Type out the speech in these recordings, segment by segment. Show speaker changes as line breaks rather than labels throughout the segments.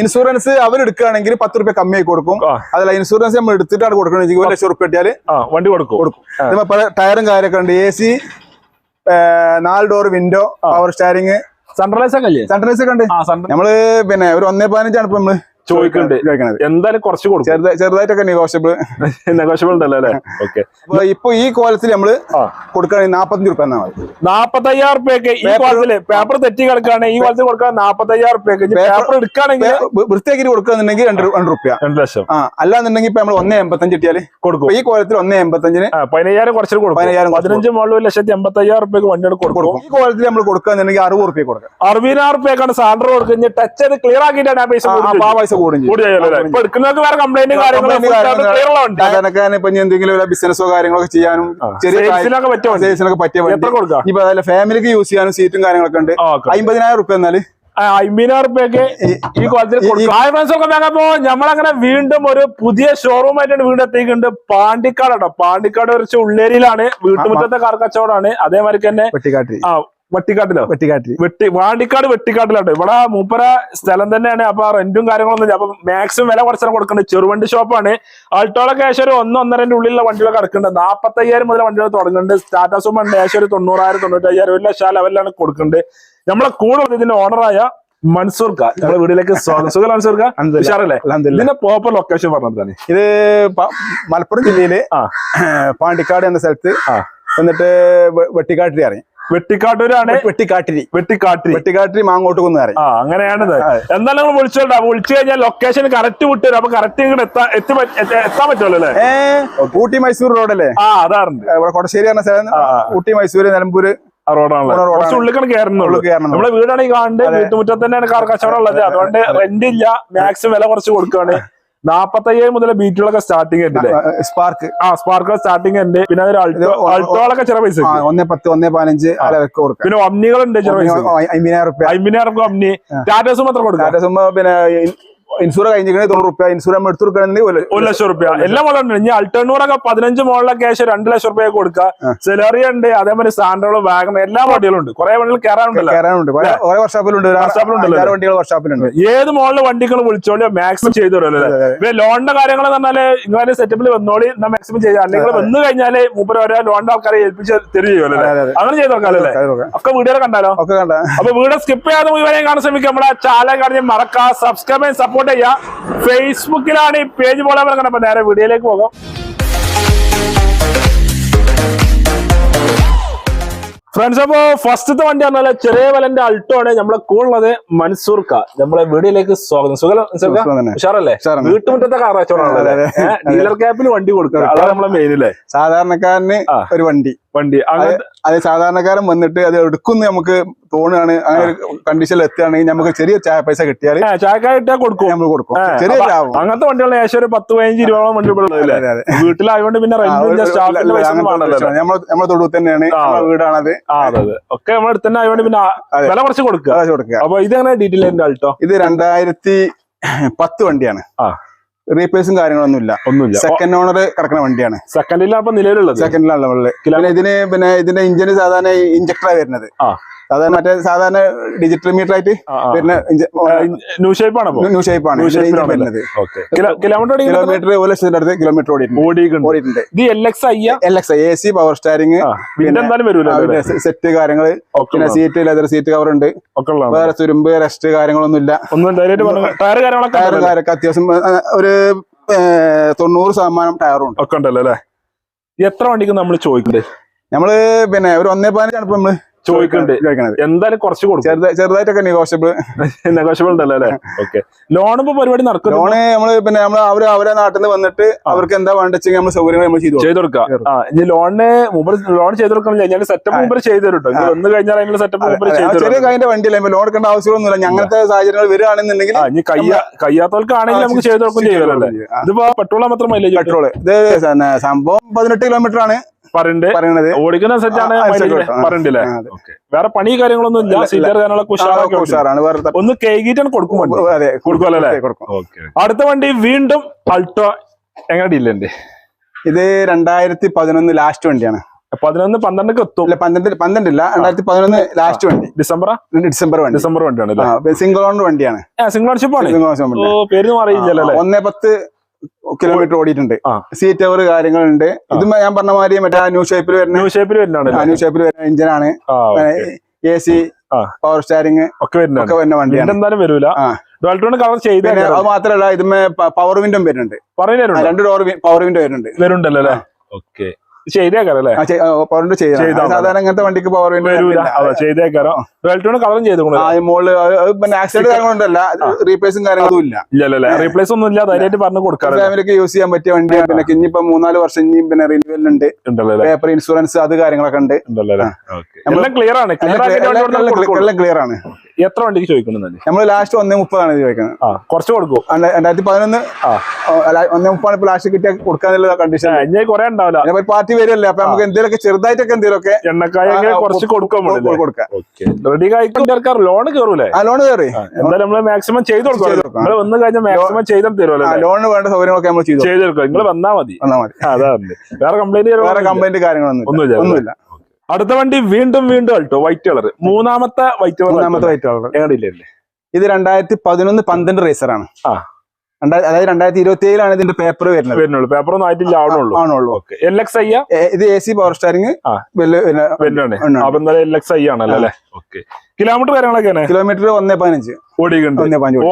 Insurance അവർ എടുക്കുകയാണെങ്കിൽ പത്ത് റുപ്യ കമ്മിയായി കൊടുക്കും. അതല്ല ഇൻഷുറൻസ് നമ്മൾ എടുത്തിട്ടാണ് കൊടുക്കണമെങ്കിൽ ഒരു ലക്ഷം റുപ്യ കിട്ടിയാൽ
വണ്ടി കൊടുക്കും.
കൊടുക്കും. പല ടയറും കാര്യമൊക്കെ ഉണ്ട്. എ സി നാല് door window power steering
sunrise ഒക്കെ
സെൻട്രൈസ് ഒക്കെ ഉണ്ട്. നമ്മൾ പിന്നെ ഒരു ഒന്നേ പതിനഞ്ചാണ് ഇപ്പൊ നമ്മൾ.
ചോദിക്കുന്നുണ്ട്. എന്തായാലും കുറച്ച് കൊടുക്കും.
ചെറുതായിട്ടൊക്കെ നെഗോഷ്യബിൾ
നെഗോഷ്യബിൾ ഉണ്ടല്ലോ അല്ലേ? ഓക്കെ
ഇപ്പൊ ഈ കോലത്തിൽ
നമ്മൾ
കൊടുക്കുകയാണെങ്കിൽ നാപ്പത്തഞ്ച് റുപ്യ എന്നാ മതി
നാപ്പത്തയ്യായിരം റുപ്യക്ക് ഈ കോലത്തിൽ പേപ്പർ തെറ്റി കിടക്കുകയാണെങ്കിൽ ഈ കോലത്തിൽ കൊടുക്കാൻ നാപ്പത്തയ്യായിരം റുപ്യക്ക് പേപ്പർ എടുക്കുകയാണെങ്കിൽ
വൃത്തിയാക്കി കൊടുക്കുകയാണെന്നുണ്ടെങ്കിൽ രണ്ട് രണ്ട് റുപ്യ.
രണ്ട് ലക്ഷം.
ആ അല്ലാന്നുണ്ടെങ്കിൽ ഇപ്പൊ നമ്മൾ ഒന്നേ എൺപത്തഞ്ച് കിട്ടിയാൽ
കൊടുക്കും.
ഈ കോലത്തിൽ ഒന്നേ എൺപത്തഞ്ചിന്
പതിനയ്യായിരം കുറച്ചു കൊടുക്കും.
പതിനയ്യായിരം
പതിനഞ്ച് മുകളിൽ ഒരു ലക്ഷത്തി എൺപത്തയ്യായിരം റുപ്യക്ക് വണ്ടി കൊടുക്കും.
ഈ കോലത്തിൽ നമ്മൾ കൊടുക്കുകയാണെന്നുണ്ടെങ്കിൽ അറുപത് റുപ്യ കൊടുക്കാം.
അറുപതിനായിരം റുപ്യക്കാണ് സാലറി കൊടുക്കുന്നത്. ടച്ച് അത് ക്ലിയർ ആക്കിയിട്ടാണ് ആ പൈസ
ആ പൈസ ചെയ്യും.
കൂടി ഇപ്പൊ
എന്തെങ്കിലും ബിസിനസ്സോ കാര്യങ്ങളൊക്കെ ചെയ്യാനും ചെറിയ
പറ്റിയ
ഇപ്പൊ അതല്ല ഫാമിലിക്ക് യൂസ് ചെയ്യാനും സീറ്റും കാര്യങ്ങളൊക്കെ ഉണ്ട്. അമ്പതിനായിരം റുപ്യ എന്നാൽ.
ഞമ്മളങ്ങനെ അമ്പതിനായിരം റുപ്യക്ക് ഈ കോളത്തിൽ ഹായ് ഫ്രണ്ട്സ് ഒക്കെ വേഗപ്പോ നമ്മളങ്ങനെ വീണ്ടും ഒരു പുതിയ ഷോറൂം ആയിട്ടാണ് വീണ്ടും എത്തിക്കുന്നുണ്ട് പാണ്ടിക്കാട് കേട്ടോ. പാണ്ടിക്കാട് കുറച്ച് ഉള്ളേരിയിലാണ്. വീട്ടുമുറ്റത്തെ കാർ കച്ചവടമാണ് അതേമാതിരി തന്നെ വട്ടിക്കാട്ടിലോ?
വെട്ടിക്കാട്ടിൽ
വെട്ടി വാണ്ടിക്കാട് വെട്ടിക്കാട്ടിലാട്ടോ ഇവിടെ മൂപ്പര സ്ഥലം തന്നെയാണ്. അപ്പൊ റെന്റും കാര്യങ്ങളൊന്നും ഇല്ല. അപ്പൊ മാക്സിമം വില കുറച്ചാണ് കൊടുക്കുന്നത്. ചെറുവണ്ടി ഷോപ്പാണ് ആൾട്ടോളൊക്കെ ഏകദേശം ഒരു ഒന്ന് ഒന്നരന്റെ ഉള്ളിലുള്ള വണ്ടികളൊക്കെ കിടക്കുന്നുണ്ട് നാപ്പത്തയ്യായിരം മുതൽ വണ്ടികൾ തുടങ്ങുന്നുണ്ട്. സ്റ്റാറ്റസ് ഉണ്ട്. ഏകദേശം ഒരു തൊണ്ണൂറായിരം തൊണ്ണൂറ്റയ്യായിരം ഒരു ലക്ഷം ലെവലിലാണ് കൊടുക്കുന്നുണ്ട്. നമ്മളെ കൂടെ ഇതിന്റെ ഓണറായ മൻസൂർ ഖാൻ നമ്മളെ വീട്ടിലേക്ക് സ്വാഗതം. സുഖം മൻസൂർ ഉഷാറല്ലേ? ഇതിന്റെ പ്രോപ്പർ ലൊക്കേഷൻ പറഞ്ഞതാണ്
ഇത് മലപ്പുറം ജില്ലയിൽ
ആ.
പാണ്ടിക്കാട് എന്ന സ്ഥലത്ത്
ആ.
എന്നിട്ട് വെട്ടിക്കാട്ടിൽ അറിയാം
വെട്ടിക്കാട്ടൂരാണ്?
വെട്ടിക്കാട്ടിരി.
വെട്ടിക്കാട്ടിരി.
വെട്ടിക്കാട്ടിരി മാങ്ങോട്ട് കൊന്നു അറിയാം
ആ അങ്ങനെയാണിത്. എന്തായാലും നിങ്ങൾ വിളിച്ചോണ്ടാ വിളിച്ചു കഴിഞ്ഞാൽ ലൊക്കേഷൻ കറക്റ്റ് വിട്ടുതരും അപ്പൊ കറക്റ്റ് ഇങ്ങോട്ട് എത്താൻ എത്താൻ പറ്റുമല്ലോ അല്ലേ?
ഊട്ടി മൈസൂർ റോഡല്ലേ
ആ അതാറുണ്ട്.
ഇവിടെ കൊടശ്ശേരി പറഞ്ഞ സ്ഥലം
മൈസൂർ
ഊട്ടി മൈസൂര് നിലമ്പൂര്
റോഡാണല്ലോ?
റോഡാണ്.
കുറച്ച് കയറുന്നുള്ളൂ.
ഉള്ളിൽ കയറണം
നമ്മളെ വീടാണെങ്കിൽ കാണുന്നത്. വീട്ടുമുറ്റത്ത് തന്നെയാണ് കാർ കച്ചവടം ഉള്ളത് അതുകൊണ്ട് റെന്റ് ഇല്ല. മാക്സിമം വില കുറച്ച് കൊടുക്കുകയാണ്. നാപ്പത്തയ്യായിരം മുതൽ ബീറ്റുകളൊക്കെ സ്റ്റാർട്ടിംഗ് ഉണ്ട്
സ്പാർക്ക്
ആ സ്പാർക്കുകൾ സ്റ്റാർട്ടിംഗ് ഉണ്ട്. പിന്നെ അതൊരു അൾട്ടോ
ഇത് ഒ-
ചെറിയ പൈസ
ഒന്നേ പത്ത് ഒന്നേ പതിനഞ്ച്
പിന്നെ ഒമ്നികളുണ്ട് ചെറിയ പൈസ
അമ്പതിനായിരം
അമ്പതിനായിരം ഒമ്നി. ടാറ്റാസും മാത്രം കൊടുക്കും.
ടാറ്റ പിന്നെ ഇൻഷൂർ കഴിഞ്ഞിരിക്കണേ തൊണ്ണൂറ് റുപ്യ. ഇൻഷൂർ നമ്മൾ എടുത്തു കൊടുക്കണമെങ്കിൽ ഒരു
ലക്ഷം റുപ്യ. എല്ലാം വളരെ ഇനി ഒക്കെ പതിനഞ്ച് മുകളിലെ ക്യാഷ് രണ്ട് ലക്ഷം റുപ്യ കൊടുക്കുക. സെലറി ഉണ്ട് അതേമാതിരി സാൻഡ്രോൾ വാഗൺ എല്ലാ വണ്ടികളും ഉണ്ട്. കുറെ വണ്ടികൾ കയറാനുണ്ടല്ലോ
കയറാനുണ്ട് കുറെ വർഷാപ്പിലുണ്ട്. അഞ്ചാറ് വണ്ടികൾ വർഷാപ്പിലുണ്ട്.
ഏത് മോളിലെ വണ്ടികൾ വിളിച്ചോളി മാക്സിമം ചെയ്തു തരുമല്ലോ ലോണിന്റെ കാര്യങ്ങൾ പറഞ്ഞാൽ ഇങ്ങനെ സെറ്റപ്പിൽ വന്നോളി എന്നാ മാക്സിമം ചെയ്യാം. അല്ലെങ്കിൽ വന്നു കഴിഞ്ഞാൽ മൂപ്പര് ഓരോ ലോണിന്റെ ആൾക്കാരെ ഏൽപ്പിച്ച് തരുമല്ലോ. അങ്ങനെ ചെയ്ത് നോക്കാമല്ലേ ഒക്കെ വീഡിയോ കണ്ടാലോ?
ഒക്കെ കണ്ട.
അപ്പൊ വീഡിയോ സ്കിപ്പ് ചെയ്യാതെ മുഴുവനെ കാണാൻ ശ്രമിക്കുക. നമ്മളെ ചാനൽ കാണിച്ച് മറക്കാം. സബ്സ്ക്രൈബ് ചെയ്യാൻ സപ്പോർട്ട് ചെയ്യുക ഫേസ്ബുക്കിലാണ് ഈ പേജ് പോലെ പറഞ്ഞത് അപ്പൊ നേരെ വീഡിയോയിലേക്ക് പോകാം. ഫ്രണ്ട്സ് അപ്പോ ഫസ്റ്റത്തെ വണ്ടി പറഞ്ഞാൽ ചെറിയ വലന്റെ അൾട്ടോ ആണ് നമ്മളെ കൂടുള്ളത് മൻസൂർ കാർ നമ്മളെ വീഡിയോയിലേക്ക് സ്വാഗതം. സുഖം ക? ഉഷാറല്ലേ. വീട്ടുമുറ്റത്തെ കാർ. ഡീലർ ക്യാപ്പിന് വണ്ടി കൊടുക്കുക. അതാണ് നമ്മളെ മെയിൻ അല്ലേ
സാധാരണക്കാരന് ഒരു വണ്ടി.
വണ്ടി.
അതെ സാധാരണക്കാരൻ വന്നിട്ട് അത് എടുക്കുന്ന നമുക്ക് തോന്നുകയാണ്. അങ്ങനെ ഒരു കണ്ടീഷനിൽ എത്തുകയാണെങ്കിൽ നമുക്ക് ചെറിയ ചായ പൈസ കിട്ടിയാൽ
ചായക്കായ ഇട്ടാൽ കൊടുക്കും.
നമ്മൾ കൊടുക്കും. ചെറിയ
അങ്ങനത്തെ വണ്ടികൾ ഏകദേശം ഒരു പത്ത് പതിനഞ്ച് രൂപ വണ്ടി. വീട്ടിലായതുകൊണ്ട് പിന്നെ.
നമ്മളെ തൊടുവ് തന്നെയാണ്. വീടാണത്.
ഒക്കെ നമ്മളെ അടുത്ത് തന്നെ ആയതുകൊണ്ട് പിന്നെ വില കുറച്ച് കൊടുക്കുക. അപ്പൊ ഇതെങ്ങനെ ഡീറ്റെയിൽ ആൾട്ടോ?
ഇത് രണ്ടായിരത്തി പത്ത് വണ്ടിയാണ്.
ആ.
റീപ്ലേസും കാര്യങ്ങളൊന്നും ഇല്ല
ഒന്നുമില്ല
സെക്കൻഡ് ഓണർ കിടക്കുന്ന വണ്ടിയാണ്.
സെക്കൻഡിലാണ് നിലവിലുള്ളത്?
സെക്കൻഡിലാണ് ഇതിന് പിന്നെ ഇതിന്റെ ഇഞ്ചിന് സാധാരണ ഇഞ്ചക്ടറാണ് വരുന്നത്.
ആ.
സാധാരണ മറ്റേ സാധാരണ ഡിജിറ്റൽ മീറ്റർ ആയിട്ട് പിന്നെ
ന്യൂ ഷേപ്പ് ആണ്
ന്യൂ ഷേപ്പ് ആണ്? വരുന്നത്.
കിലോമീറ്റർ
കിലോമീറ്റർ ഒരു ലക്ഷത്തിന്റെ അടുത്ത് കിലോമീറ്റർ ഓടിയിട്ടുണ്ട്.
ഓടിയിട്ടുണ്ട്. ഇത് L X I
L X A C power steering set കാര്യങ്ങൾ പിന്നെ സീറ്റ് ലെതർ സീറ്റ് കവർ ഉണ്ട്. വേറെ തുരുമ്പ് റെസ്റ്റ് കാര്യങ്ങളൊന്നും ഇല്ല
ടയർ കാര്യങ്ങളൊക്കെ
അത്യാവശ്യം ഒരു തൊണ്ണൂറ് ശതമാനം ടയറും ഉണ്ട്.
ഒക്കെ ഉണ്ടല്ലോ അല്ലേ? എത്ര വണ്ടിക്ക് നമ്മൾ ചോദിക്കണ്ടേ?
നമ്മൾ പിന്നെ ഒരു ഒന്നേ പതിനഞ്ചാണ് ഇപ്പൊ നമ്മൾ.
ചോദിക്കുന്നുണ്ട്. എന്തായാലും കുറച്ച് കൊടുക്കും.
ചെറുതായിട്ടൊക്കെ നെഗോഷ്യബിൾ
നെഗോഷ്യബിൾ ഉണ്ടല്ലോ അല്ലെ? ഓക്കെ ലോൺ ഇപ്പൊ പരിപാടി നടക്കും
ലോണ് നമ്മൾ പിന്നെ നമ്മൾ അവർ അവരെ നാട്ടിൽ നിന്ന് വന്നിട്ട് അവർക്ക് എന്താ വേണ്ട നമ്മൾ സൗകര്യങ്ങൾ നമ്മൾ ചെയ്തു.
ചെയ്ത് കൊടുക്കാം. ഇനി ലോണിന് മുമ്പ് ലോൺ ചെയ്ത് കൊടുക്കണം കഴിഞ്ഞാൽ സെറ്റപ്പ് മുമ്പ് ചെയ്ത് തരട്ടോ കേട്ടോ വന്ന് കഴിഞ്ഞാൽ അതിനുള്ള സെറ്റപ്പ് മുമ്പ് ചെയ്തു
ചെറിയ കൈന്റെ വണ്ടിയല്ല? ലോൺ എടുക്കേണ്ട ആവശ്യമൊന്നുമില്ല. ഞങ്ങനത്തെ സാഹചര്യങ്ങൾ വരികയാണെന്നുണ്ടെങ്കിൽ
ഇനി കയ്യ കയ്യാത്തവർക്കാണെങ്കിൽ നമുക്ക് ചെയ്ത് കൊടുക്കും ചെയ്യുമല്ലോ അല്ലേ? ഇതിപ്പോ പെട്രോൾ മാത്രം മൈലേജ്
പെട്രോൾ. ഇത് പിന്നെ സംഭവം പതിനെട്ട് കിലോമീറ്റർ ആണ്.
പറയണ്ട്.
പറയണത്?
ഓടിക്കുന്ന സെറ്റാണ് പറയണ്ടല്ലേ? വേറെ പണി കാര്യങ്ങളൊന്നും ഇല്ല. സീറ്റർ കാര്യങ്ങളൊക്കെ
ഉഷാറാണ്.
ഒന്ന് കേകിട്ടാണ് കൊടുക്കും
അതെ
കൊടുക്കുമല്ലേ അല്ലേ? അടുത്ത വണ്ടി വീണ്ടും അൾട്ടോ എങ്ങനെ ഡീലുണ്ട്
ഇത് രണ്ടായിരത്തി പതിനൊന്ന് ലാസ്റ്റ് വണ്ടിയാണ്.
പതിനൊന്ന് പന്ത്രണ്ടൊക്കെ എത്തും.
ഇല്ല പന്ത്രണ്ട് പന്ത്രണ്ടില്ല രണ്ടായിരത്തി പതിനൊന്ന് ലാസ്റ്റ് വണ്ടി.
ഡിസംബർ
ഡിസംബർ വണ്ടി.
ഡിസംബർ വണ്ടിയാണ് അല്ലേ?
സിംഗിൾ ഓൺ വണ്ടിയാണ്.
സിംഗിൾ ഓൺഷിപ്പ് ആണ്. പേര് അറിയില്ലല്ലോ അല്ലേ?
ഒന്നേ പത്ത് കിലോമീറ്റർ ഓടിയിട്ടുണ്ട്. സീറ്റ് അവർ കാര്യങ്ങളുണ്ട്. ഇത് ഞാൻ പറഞ്ഞ മാതിരി മറ്റേ ന്യൂ ഷേപ്പിൽ വരുന്ന
ന്യൂ ഷേപ്പിൽ വരുന്നതാണ്
ന്യൂ ഷേപ്പിൽ വരുന്ന എഞ്ചിനാണ് എ സി പവർ സ്റ്റാരിങ്
ഒക്കെ വരുന്ന
ഒക്കെ വരുന്ന വണ്ടി
എന്തായാലും വരൂല. ചെയ്ത്
അത് മാത്രല്ല ഇതിന്മേ പവർ വിൻഡോ വരുന്നുണ്ട്. രണ്ട് ഡോർ പവർ വിൻഡോ വരുന്നുണ്ട്.
വരുന്നുണ്ടല്ലോ അല്ലേ? ഓക്കെ ചെയ്തേക്കാരം അല്ലേ
പവർ വിൻഡോ
ചെയ്താ
സാധാരണ ഇങ്ങനത്തെ വണ്ടിക്ക് പവർ വിൻഡോ
ചെയ്തേക്കാരം ഡോൾട്ടോൺ കളറും ചെയ്തു
അത് പിന്നെ ആക്സിഡന്റ് കാര്യങ്ങളൊന്നുമല്ല. റീപ്ലേസും കാര്യങ്ങളൊന്നും ഇല്ല.
ഇല്ലല്ലേ റീപ്ലേസ് ഒന്നും ഇല്ല ധൈര്യമായിട്ട് പറഞ്ഞു കൊടുക്കാം
ഫാമിലിക്ക് യൂസ് ചെയ്യാൻ പറ്റിയ വണ്ടിയാണ് പിന്നെ ഇനിയിപ്പോ മൂന്നാൽ വർഷം ഇനി പിന്നെ റിന്യൂവൽ ഉണ്ട്. പേപ്പർ ഇൻഷുറൻസ് അത് കാര്യങ്ങളൊക്കെ ഉണ്ട്.
ക്ലിയർ ആണ്.
എല്ലാം ക്ലിയർ ആണ്.
എത്ര വണ്ടിക്ക് ചോദിക്കുന്നത്
നമ്മൾ ലാസ്റ്റ് ഒന്നേ മുപ്പതാണ് ചോദിക്കുന്നത്.
കുറച്ച് കൊടുക്കും.
രണ്ടായിരത്തി പതിനൊന്ന്. ഒന്നേ മുപ്പാണ് ഇപ്പൊ ലാസ്റ്റ് കിട്ടിയ കൊടുക്കാന്നുള്ള കണ്ടീഷൻ
കുറെ ഉണ്ടാവില്ല.
പിന്നെ പാർട്ടി വരുമല്ലേ അപ്പൊ നമുക്ക് എന്തെങ്കിലുമൊക്കെ ചെറുതായിട്ടൊക്കെ എന്തെങ്കിലുമൊക്കെ
എണ്ണക്കായ കുറച്ച് കൊടുക്കാൻ
കൊടുക്കാം.
റെഡി ലോൺ കയറൂലേ?
ആ ലോൺ കയറി.
എന്തായാലും നമ്മൾ മാക്സിമം ചെയ്ത് കൊടുക്കും വന്നു കഴിഞ്ഞാൽ മാക്സിമം ചെയ്ത് തരുമല്ലോ
ലോണിന് വേണ്ട സൗകര്യങ്ങളൊക്കെ നമ്മൾ ചെയ്തു
കൊടുക്കാം. നിങ്ങൾ വന്നാ മതി.
വന്നാൽ മതി.
വേറെ കംപ്ലൈന്റ്
വേറെ കംപ്ലൈന്റ് കാര്യങ്ങളൊന്നും
ഒന്നുമില്ല,
ഒന്നുമില്ല.
അടുത്ത വണ്ടി വീണ്ടും വീണ്ടും അൾട്ടോ വൈറ്റ് കളർ മൂന്നാമത്തെ വൈറ്റ് കളർ
മൂന്നാമത്തെ വൈറ്റ് കളർ ഇത് രണ്ടായിരത്തി പതിനൊന്ന് പന്ത്രണ്ട് റേസറാണ്
ആ.
അതായത് രണ്ടായിരത്തി ഇരുപത്തി ഏഴിലാണ് ഇതിന്റെ പേപ്പർ വരുന്നത്.
വരുന്നുള്ളൂ. പേപ്പർ ഒന്നും ആയിട്ടില്ല ആവണുള്ളൂ.
ആണുള്ളൂ
ഓക്കെ എൽ എക്സ് ഐ
ഇത് എ സി പവർ സ്റ്റാരിങ്.
അപ്പൊ എന്തായാലും എൽ എക്സ് ഐ ആണല്ലോ അല്ലേ? ഓക്കെ കിലോമീറ്റർ കാര്യങ്ങളൊക്കെയാണ്
കിലോമീറ്റർ ഒന്നേ പതിനഞ്ച്.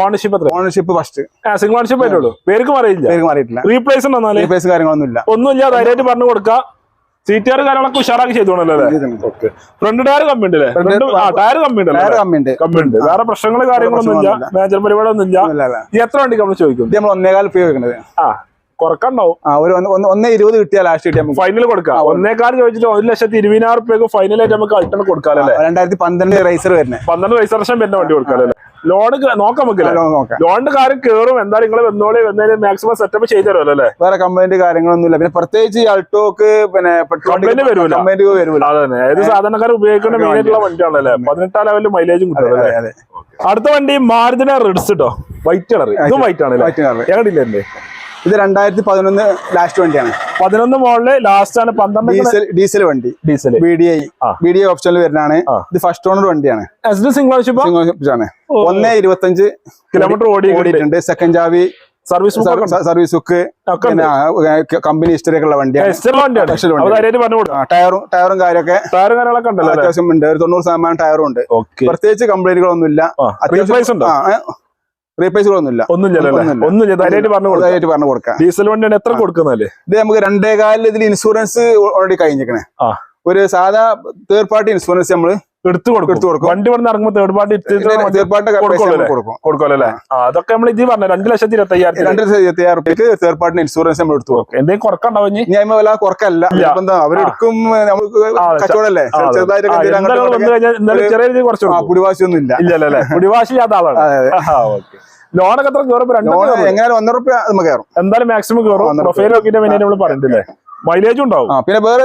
Ownership
ownership first
single ownership പറ്റുള്ളൂ പേർക്ക് അറിയില്ല
പേര് മാറിയിട്ടില്ല.
റീപ്ലേസ്
റീപ്ലേസ് കാര്യങ്ങളൊന്നും ഇല്ല
ഒന്നുമില്ല ധൈര്യമായിട്ട് പറഞ്ഞു കൊടുക്കാം സീറ്റുകാർ കാര്യങ്ങളൊക്കെ ഉഷാറാക്കി ചെയ്തോണല്ലോ അല്ലേ? ഫ്രണ്ട് ടയർ കമ്പി ഉണ്ട് അല്ലേ?
Front-
Front- ആ ടയർ കമ്പി ഉണ്ട് കമ്പി ഉണ്ട് വേറെ പ്രശ്നങ്ങൾ കാര്യങ്ങളൊന്നും ഇല്ല. മേജർ പരിപാടിയൊന്നും ഇല്ല
ഇല്ല,
എത്ര വണ്ടി നമ്മൾ ചോദിക്കും?
നമ്മൾ ഒന്നേകാൽ ഉപയോഗിക്കുന്നത്
ആ കുറക്കണ്ടാവും.
ആ ഒരു ഒന്ന്- ഒന്ന് ഒന്നേ ഇരുപത് കിട്ടിയാൽ ലാസ്റ്റ് കിട്ടിയാൽ നമുക്ക്.
ഫൈനൽ കൊടുക്കാം. ഒന്നേക്കാൾ ചോദിച്ചിട്ട് ഒരു ലക്ഷത്തി ഇരുപതിനായിരം റുപ്യക്ക് ഫൈനലായിട്ട് നമുക്ക് അൾട്ടൺ കൊടുക്കാമല്ലേ
രണ്ടായിരത്തി പന്ത്രണ്ട് റൈസർ വരുന്നത്
പന്ത്രണ്ട് വരുന്ന വണ്ടി കൊടുക്കാമല്ലേ ലോൺ നോക്കാം നമുക്ക് ലോണിന്റെ കാര്യം കേറും. എന്താ നിങ്ങൾ വന്നോളി വന്നതിന് മാക്സിമം സെറ്റപ്പ് ചെയ്തു തരുമല്ലോ അല്ലേ
വേറെ കംപ്ലൈന്റ് കാര്യങ്ങളൊന്നുമില്ല. പിന്നെ പ്രത്യേകിച്ച് ഈ അൾട്ടോക്ക് പിന്നെ
വരൂല.
കംപ്ലൈന്റ് വരൂല.
അതന്നെ. ഏത് സാധാരണക്കാർ ഉപയോഗിക്കുന്ന മെയിൻ ആയിട്ടുള്ള വണ്ടിയാണല്ലേ പതിനെട്ടാം ലെവലിൽ മൈലേജും കിട്ടും. അടുത്ത വണ്ടി മാരുതിനെ റെഡ്സ് കേട്ടോ വൈറ്റ് കളർ ഇതും വൈറ്റ് ആണല്ലേ?
colour. ഇത് രണ്ടായിരത്തി പതിനൊന്ന് ലാസ്റ്റ് വണ്ടിയാണ്.
പതിനൊന്ന് മോളിൽ ലാസ്റ്റ് ആണ് പന്ത്രണ്ട്
ഡീസൽ ഡീസൽ വണ്ടി.
Diesel
B D I. B D I ഓപ്ഷനിൽ വരുന്നതാണ്. ഇത് ഫസ്റ്റ് ഓണർ വണ്ടിയാണ്. ആണ്. ഒന്നേ ഇരുപത്തഞ്ച്
കിലോമീറ്റർ ഓടി
ഓടിയിട്ടുണ്ട്. സെക്കൻഡ് ചാവി
service
service book company history ഒക്കെ ഉള്ള വണ്ടിയാണ്. ടയറും ടയറും കാര്യമൊക്കെ
ടയറും കാര്യങ്ങളൊക്കെ ഉണ്ടല്ലോ
അത്യാവശ്യം ഉണ്ട്. ഒരു തൊണ്ണൂറ് ശതമാനം ടയറും ഉണ്ട്. പ്രത്യേകിച്ച് കംപ്ലൈന്റുകളൊന്നും ഇല്ല
റീപ്ലേസ്
ഒന്നുമില്ല.
ഒന്നും ധൈര്യമായിട്ട് പറഞ്ഞു കൊടുക്കാം.
പറഞ്ഞു കൊടുക്കാം.
ഡീസൽ വണ്ടിയാണ് എത്ര കൊടുക്കുന്നല്ലേ
ഇത് നമുക്ക് രണ്ടേ കാലിൽ ഇതിൽ ഇൻഷുറൻസ് ഓൾറെഡി കഴിഞ്ഞിരിക്കണേ. ഒരു സാധാ തേർഡ് പാർട്ടി ഇൻഷുറൻസ് നമ്മൾ
എടുത്തു കൊടുക്കും. വണ്ടി ഇവിടെ ഇറങ്ങുമ്പോൾ തേർഡ് പാർട്ടി
തേർഡ് പാർട്ടി കൊടുക്കും.
കൊടുക്കുമല്ലോ അതൊക്കെ നമ്മൾ ഇത് പറഞ്ഞു രണ്ട് ലക്ഷത്തി ഇരുപത്തി അയ്യായിരത്തി
രണ്ട് ഇരുപത്തിയായിരം റുപ്യക്ക് തേർഡ് പാർട്ടി ഇൻഷുറൻസ് നമ്മൾ എടുത്തു കൊടുക്കും.
എന്തെങ്കിലും കുറക്കുണ്ടാവും
ഞാൻ കുറക്കല്ല. എന്താ അവരെടുക്കും നമുക്ക്. കച്ചവടല്ലേ
ചെറിയ രീതിയിൽ കുറച്ച്.
പുടിവാശിയൊന്നും ഇല്ല
ഇല്ലല്ലേ പിടിവാശി ആളാണ്. ഓക്കെ. ലോണൊക്കെ എത്ര കയറും.
എങ്ങനെയാലും ഒന്നര റുപ്യ നമുക്ക് കയറും.
എന്തായാലും മാക്സിമം കയറും. പ്രൊഫൈൽ നോക്കിയിട്ട് പിന്നെ നമ്മൾ പറഞ്ഞിട്ടില്ലേ മൈലേജും ഉണ്ടാവും.
പിന്നെ വേറെ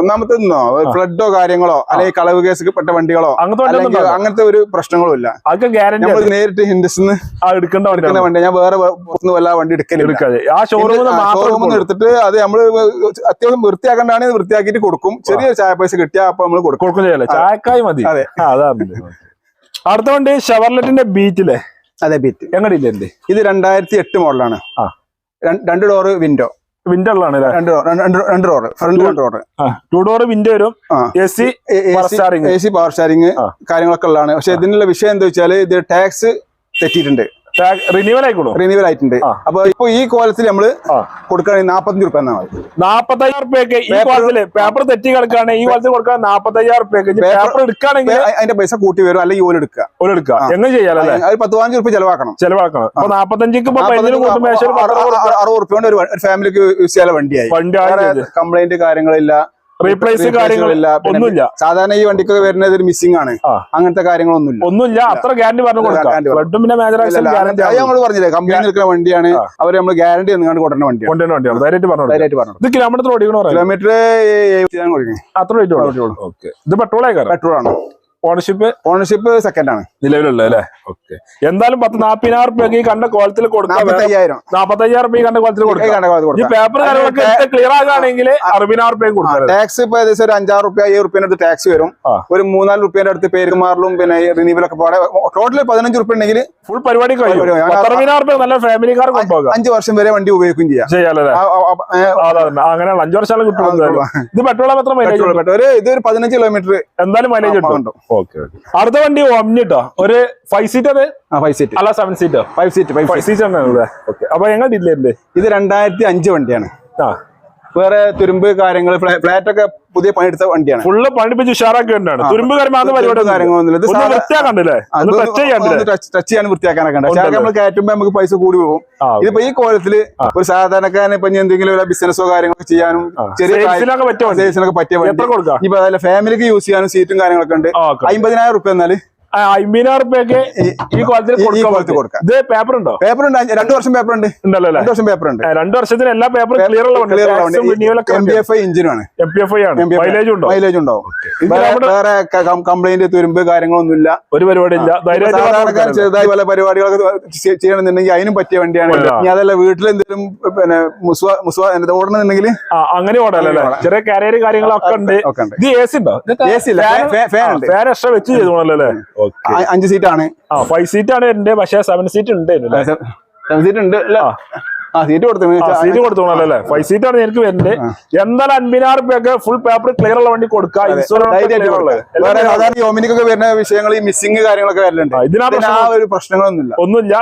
ഒന്നാമത്തെ ഫ്ലഡോ കാര്യങ്ങളോ? അല്ലെങ്കിൽ കളവ് കേസ് പെട്ട വണ്ടികളോ?
അങ്ങനത്തെ
അങ്ങനത്തെ ഒരു പ്രശ്നങ്ങളും ഇല്ല.
അതൊക്കെ
നമ്മൾ നേരിട്ട് ഹിൻഡസിന്ന്
എടുക്കേണ്ട
എടുക്കുന്ന വണ്ടി. ഞാൻ വേറെ പുറത്തുനിന്ന് വല്ല വണ്ടി എടുക്കലില്ല.
ആ ഷോറൂമിൽ
എടുത്തിട്ട് അത് നമ്മൾ അത്യാവശ്യം വൃത്തിയാക്കണ്ടാണ് വൃത്തിയാക്കിയിട്ട് കൊടുക്കും. ചെറിയ ചായ പൈസ കിട്ടിയാൽ അപ്പൊ നമ്മൾ കൊടുക്കും.
ചായക്കായ മതി.
അതെ.
അടുത്ത വണ്ടി ഷവർലെറ്റിന്റെ ബീറ്റിലെ
അതെ ബീറ്റ്
എങ്ങനെയില്ലേ
ഇത്? രണ്ടായിരത്തി എട്ട് മോഡലാണ്. രണ്ട് ഡോറ് വിൻഡോ
വിൻഡറിലാണ്
രണ്ട് ഡോർ രണ്ട് രണ്ട് രണ്ട് ഫ്രണ്ട് രണ്ട്
ടു ഡോർ വിൻഡോ വരും.
ആ.
A C
A C power steering കാര്യങ്ങളൊക്കെ ഉള്ളതാണ്. പക്ഷെ ഇതിനുള്ള വിഷയം എന്താ വെച്ചാൽ ഇത് ടാക്സ് തെറ്റിയിട്ടുണ്ട്.
റിന്യൂവൽ ആയിക്കോളൂ
റിന്യൂവൽ ആയിട്ടുണ്ട്. അപ്പൊ ഇപ്പൊ ഈ കോലത്തിൽ
നമ്മൾ.
കൊടുക്കുകയാണെങ്കിൽ നാപ്പത്തഞ്ച് റുപ്യ
നാപ്പത്തയ്യായിരം റുപ്യക്ക് ഈ കോളത്തിൽ പേപ്പർ തെറ്റി കിടക്കാണ് ഈ കോലത്തിൽ കൊടുക്കാൻ നാപ്പത്തയ്യായിരം റുപ്യക്ക് പേപ്പർ എടുക്കുകയാണെങ്കിൽ
അതിന്റെ പൈസ കൂട്ടി വരും അല്ലെങ്കിൽ ഓൽ എടുക്കുക.
ഒരു എടുക്കുക. എങ്ങനെ ചെയ്യാലല്ലേ?
അത് പത്ത് പതിനഞ്ച് റുപ്യ ചെലവാക്കണം.
ചെലവാക്കണം. അപ്പൊ നാപ്പത്തഞ്ചിക്ക് ഒരു
അറുപത് റുപ്യ കൊണ്ട് ഒരു ഫാമിലിക്ക് യൂസ് ചെയ്യാൻ വണ്ടിയായി.
വണ്ടി
കംപ്ലൈന്റ് കാര്യങ്ങളില്ല.
റീപ്ലേസ് കാര്യങ്ങളില്ല ഒന്നുമില്ല
സാധാരണ ഈ വണ്ടിക്കൊക്കെ വരുന്നത് ഒരു മിസ്സിംഗ് ആണ് അങ്ങനത്തെ കാര്യങ്ങളൊന്നുമില്ല
ഒന്നുമില്ല അത്ര ഗ്യാരണ്ടി പറഞ്ഞു കൊടുക്കാം. പിന്നെ മേജർ
നമ്മൾ പറഞ്ഞില്ലേ കമ്പനി നിൽക്കുന്ന വണ്ടിയാണ്. അവർ നമ്മൾ ഗ്യാരണ്ടി ഒന്നും കൊണ്ടുവരുന്ന വണ്ടി
കൊണ്ടുവരുന്ന വണ്ടിയാണ് ധൈര്യമായിട്ട് പറഞ്ഞു
ഡയറക്റ്റ് പറഞ്ഞു
ഇത് കിലോമീറ്റർ ഓടിക്കണോ
കിലോമീറ്റർ
അത്ര റേറ്റ് ഓക്കെ ഇത് പെട്രോൾ ആയിക്കാരം
പെട്രോൾ ആണ്
ഓണർഷിപ്പ്
ഓണർഷിപ്പ് സെക്കൻഡ് ആണ്.
നിലവിലുള്ള അല്ലേ? ഓക്കെ എന്തായാലും പത്ത് നാപ്പതിനായിരം റുപ്യ ഈ കണ്ട കോലത്തിൽ കൊടുക്കാം
നാപ്പത്തി അയ്യായിരം
നാപ്പത്തയ്യായിരം റുപ്യ കണ്ട കോലത്തിൽ കൊടുക്കാം. ഈ പേപ്പർ കാര്യങ്ങളൊക്കെ ക്ലിയർ ആകുകയാണെങ്കിൽ അറുപതിനായിരം റുപ്യ കൊടുക്കാം.
ടാക്സ് ഇപ്പൊ ഏകദേശം ഒരു അഞ്ചാറ് റുപ്യ ഏഴ് റുപ്യന്റെ അടുത്ത് ടാക്സ് വരും. ഒരു മൂന്നാൽ റുപ്യന്റെ അടുത്ത് പേരുമാറിലും പിന്നെ റിനീവലൊക്കെ പാടെ ടോട്ടൽ പതിനഞ്ച് റുപ്യ ഉണ്ടെങ്കിൽ
ഫുൾ പരിപാടി കഴിഞ്ഞു
പരിപാടി കഴിയും.
പത്തറുപതിനായിരം റുപ്യ നല്ല കൊണ്ടുപോകാം.
അഞ്ച് വർഷം വരെ വണ്ടി ഉപയോഗിക്കുകയും ചെയ്യാം.
അങ്ങനെ അങ്ങനെയാണ്. അഞ്ചു വർഷം കിട്ടും ഇത് പെട്രോൾ എത്ര മൈലേജ്.
ഒരു ഇതൊരു പതിനഞ്ച് കിലോമീറ്റർ
എന്തായാലും മൈലേജ് കിട്ടും. ഓക്കെ അടുത്ത വണ്ടി ഒമ്നി കേട്ടോ ഒരു ഫൈവ് സീറ്റ് അതെ?
ഫൈവ് സീറ്റ്
അല്ല സെവൻ സീറ്റോ
ഫൈവ് സീറ്റ് ഫൈവ്
സീറ്റ് ആണ് ഓക്കെ അപ്പൊ എങ്ങനെ ഡീലറിന്റെ
ഇത് രണ്ടായിരത്തി അഞ്ച് വണ്ടിയാണ്.
ആ.
വേറെ തുരുമ്പ് കാര്യങ്ങൾ ഫ്ലാറ്റ് ഒക്കെ പുതിയ പണിയെടുത്ത വണ്ടിയാണ്.
ഫുള്ള് പണിപ്പിച്ച് ഉഷാറാക്കി ഉണ്ടാണ് തുരുമ്പ് ടച്ച്
ചെയ്യാൻ വൃത്തിയാക്കാനൊക്കെ ഉണ്ട്. പക്ഷേ
ഉണ്ടല്ലേ?
നമ്മൾ കയറ്റുമ്പോ നമുക്ക് പൈസ കൂടി പോകും. ഇതിപ്പോ ഈ കോലത്തിൽ ഒരു സാധാരണക്കാരന് ഇപ്പൊ എന്തെങ്കിലും ബിസിനസ്സോ കാര്യങ്ങളൊക്കെ ചെയ്യാനും ചെറിയ
പറ്റിയ വണ്ടി.
ഇപ്പൊ അതല്ല ഫാമിലിക്ക് യൂസ് ചെയ്യാനും സീറ്റും കാര്യങ്ങളൊക്കെ ഉണ്ട്. അമ്പതിനായിരം റുപ്യ
എന്നാൽ അമ്പതിനായിരം റുപ്യക്ക് ഈ
കോലത്തിൽ കൊടുക്കാം.
ഇത് പേപ്പർ ഉണ്ടോ
പേപ്പർ ഉണ്ട് രണ്ടു വർഷം പേപ്പർ ഉണ്ട്
ഉണ്ടല്ലോ
രണ്ടു വർഷം പേപ്പർ ഉണ്ട്
രണ്ട് വർഷത്തിന് എല്ലാ പേപ്പറും ക്ലിയർ
എം എഞ്ചിനാണ്
എം പി എഫ് ഐ ആണ്. മൈലേജ് ഉണ്ടോ?
മൈലേജ്
ഉണ്ടോ?
വേറെ- കംപ്ലൈന്റ് തുരുമ്പ് കാര്യങ്ങളൊന്നുമില്ല.
ഒരു പരിപാടി ഇല്ല
സാധാരണക്കാരൻ ചെറുതായി പല പരിപാടികളൊക്കെ ചെയ്യണമെന്നുണ്ടെങ്കിൽ അതിനും പറ്റിയ വണ്ടിയാണ്. ഇനി അതല്ല വീട്ടിൽ എന്തെങ്കിലും പിന്നെ മുസ്വ മുസ്വ ഓടണമെന്നുണ്ടെങ്കിൽ
അങ്ങനെ ഓടാനല്ലേ ചെറിയ കാരിയർ കാര്യങ്ങളൊക്കെ ഉണ്ട്. ഇത് എ സി ഉണ്ടോ?
AC ഇല്ല, ഫാൻ- ഉണ്ട്.
ഫാൻ എക്സ്ട്രാ വെച്ച് ചെയ്തോളല്ലേ
അഞ്ച് സീറ്റ് ആണ്.
ആ ഫൈവ് സീറ്റ് ആണ് എന്റെ പക്ഷേ സെവൻ സീറ്റ് ഉണ്ട്.
സെവൻ സീറ്റ് ഉണ്ട്. അല്ല ആ. സീറ്റ് കൊടുത്തു.
സീറ്റ് കൊടുത്തോളല്ലേ ഫൈവ് സീറ്റ് ആണ് എനിക്ക് വരുന്നത് എന്തായാലും അൻപതിനായിരം ഫുൾ പേപ്പർ ക്ലിയർ ഉള്ള വണ്ടി കൊടുക്കുക
സാധാരണ വരുന്ന വിഷയങ്ങൾ ഈ മിസ്സിങ് കാര്യങ്ങളൊക്കെ വരലുണ്ട്.
ആ, ഇതിനാ
ആ ഒരു പ്രശ്നങ്ങളൊന്നുമില്ല.
ഒന്നുമില്ല.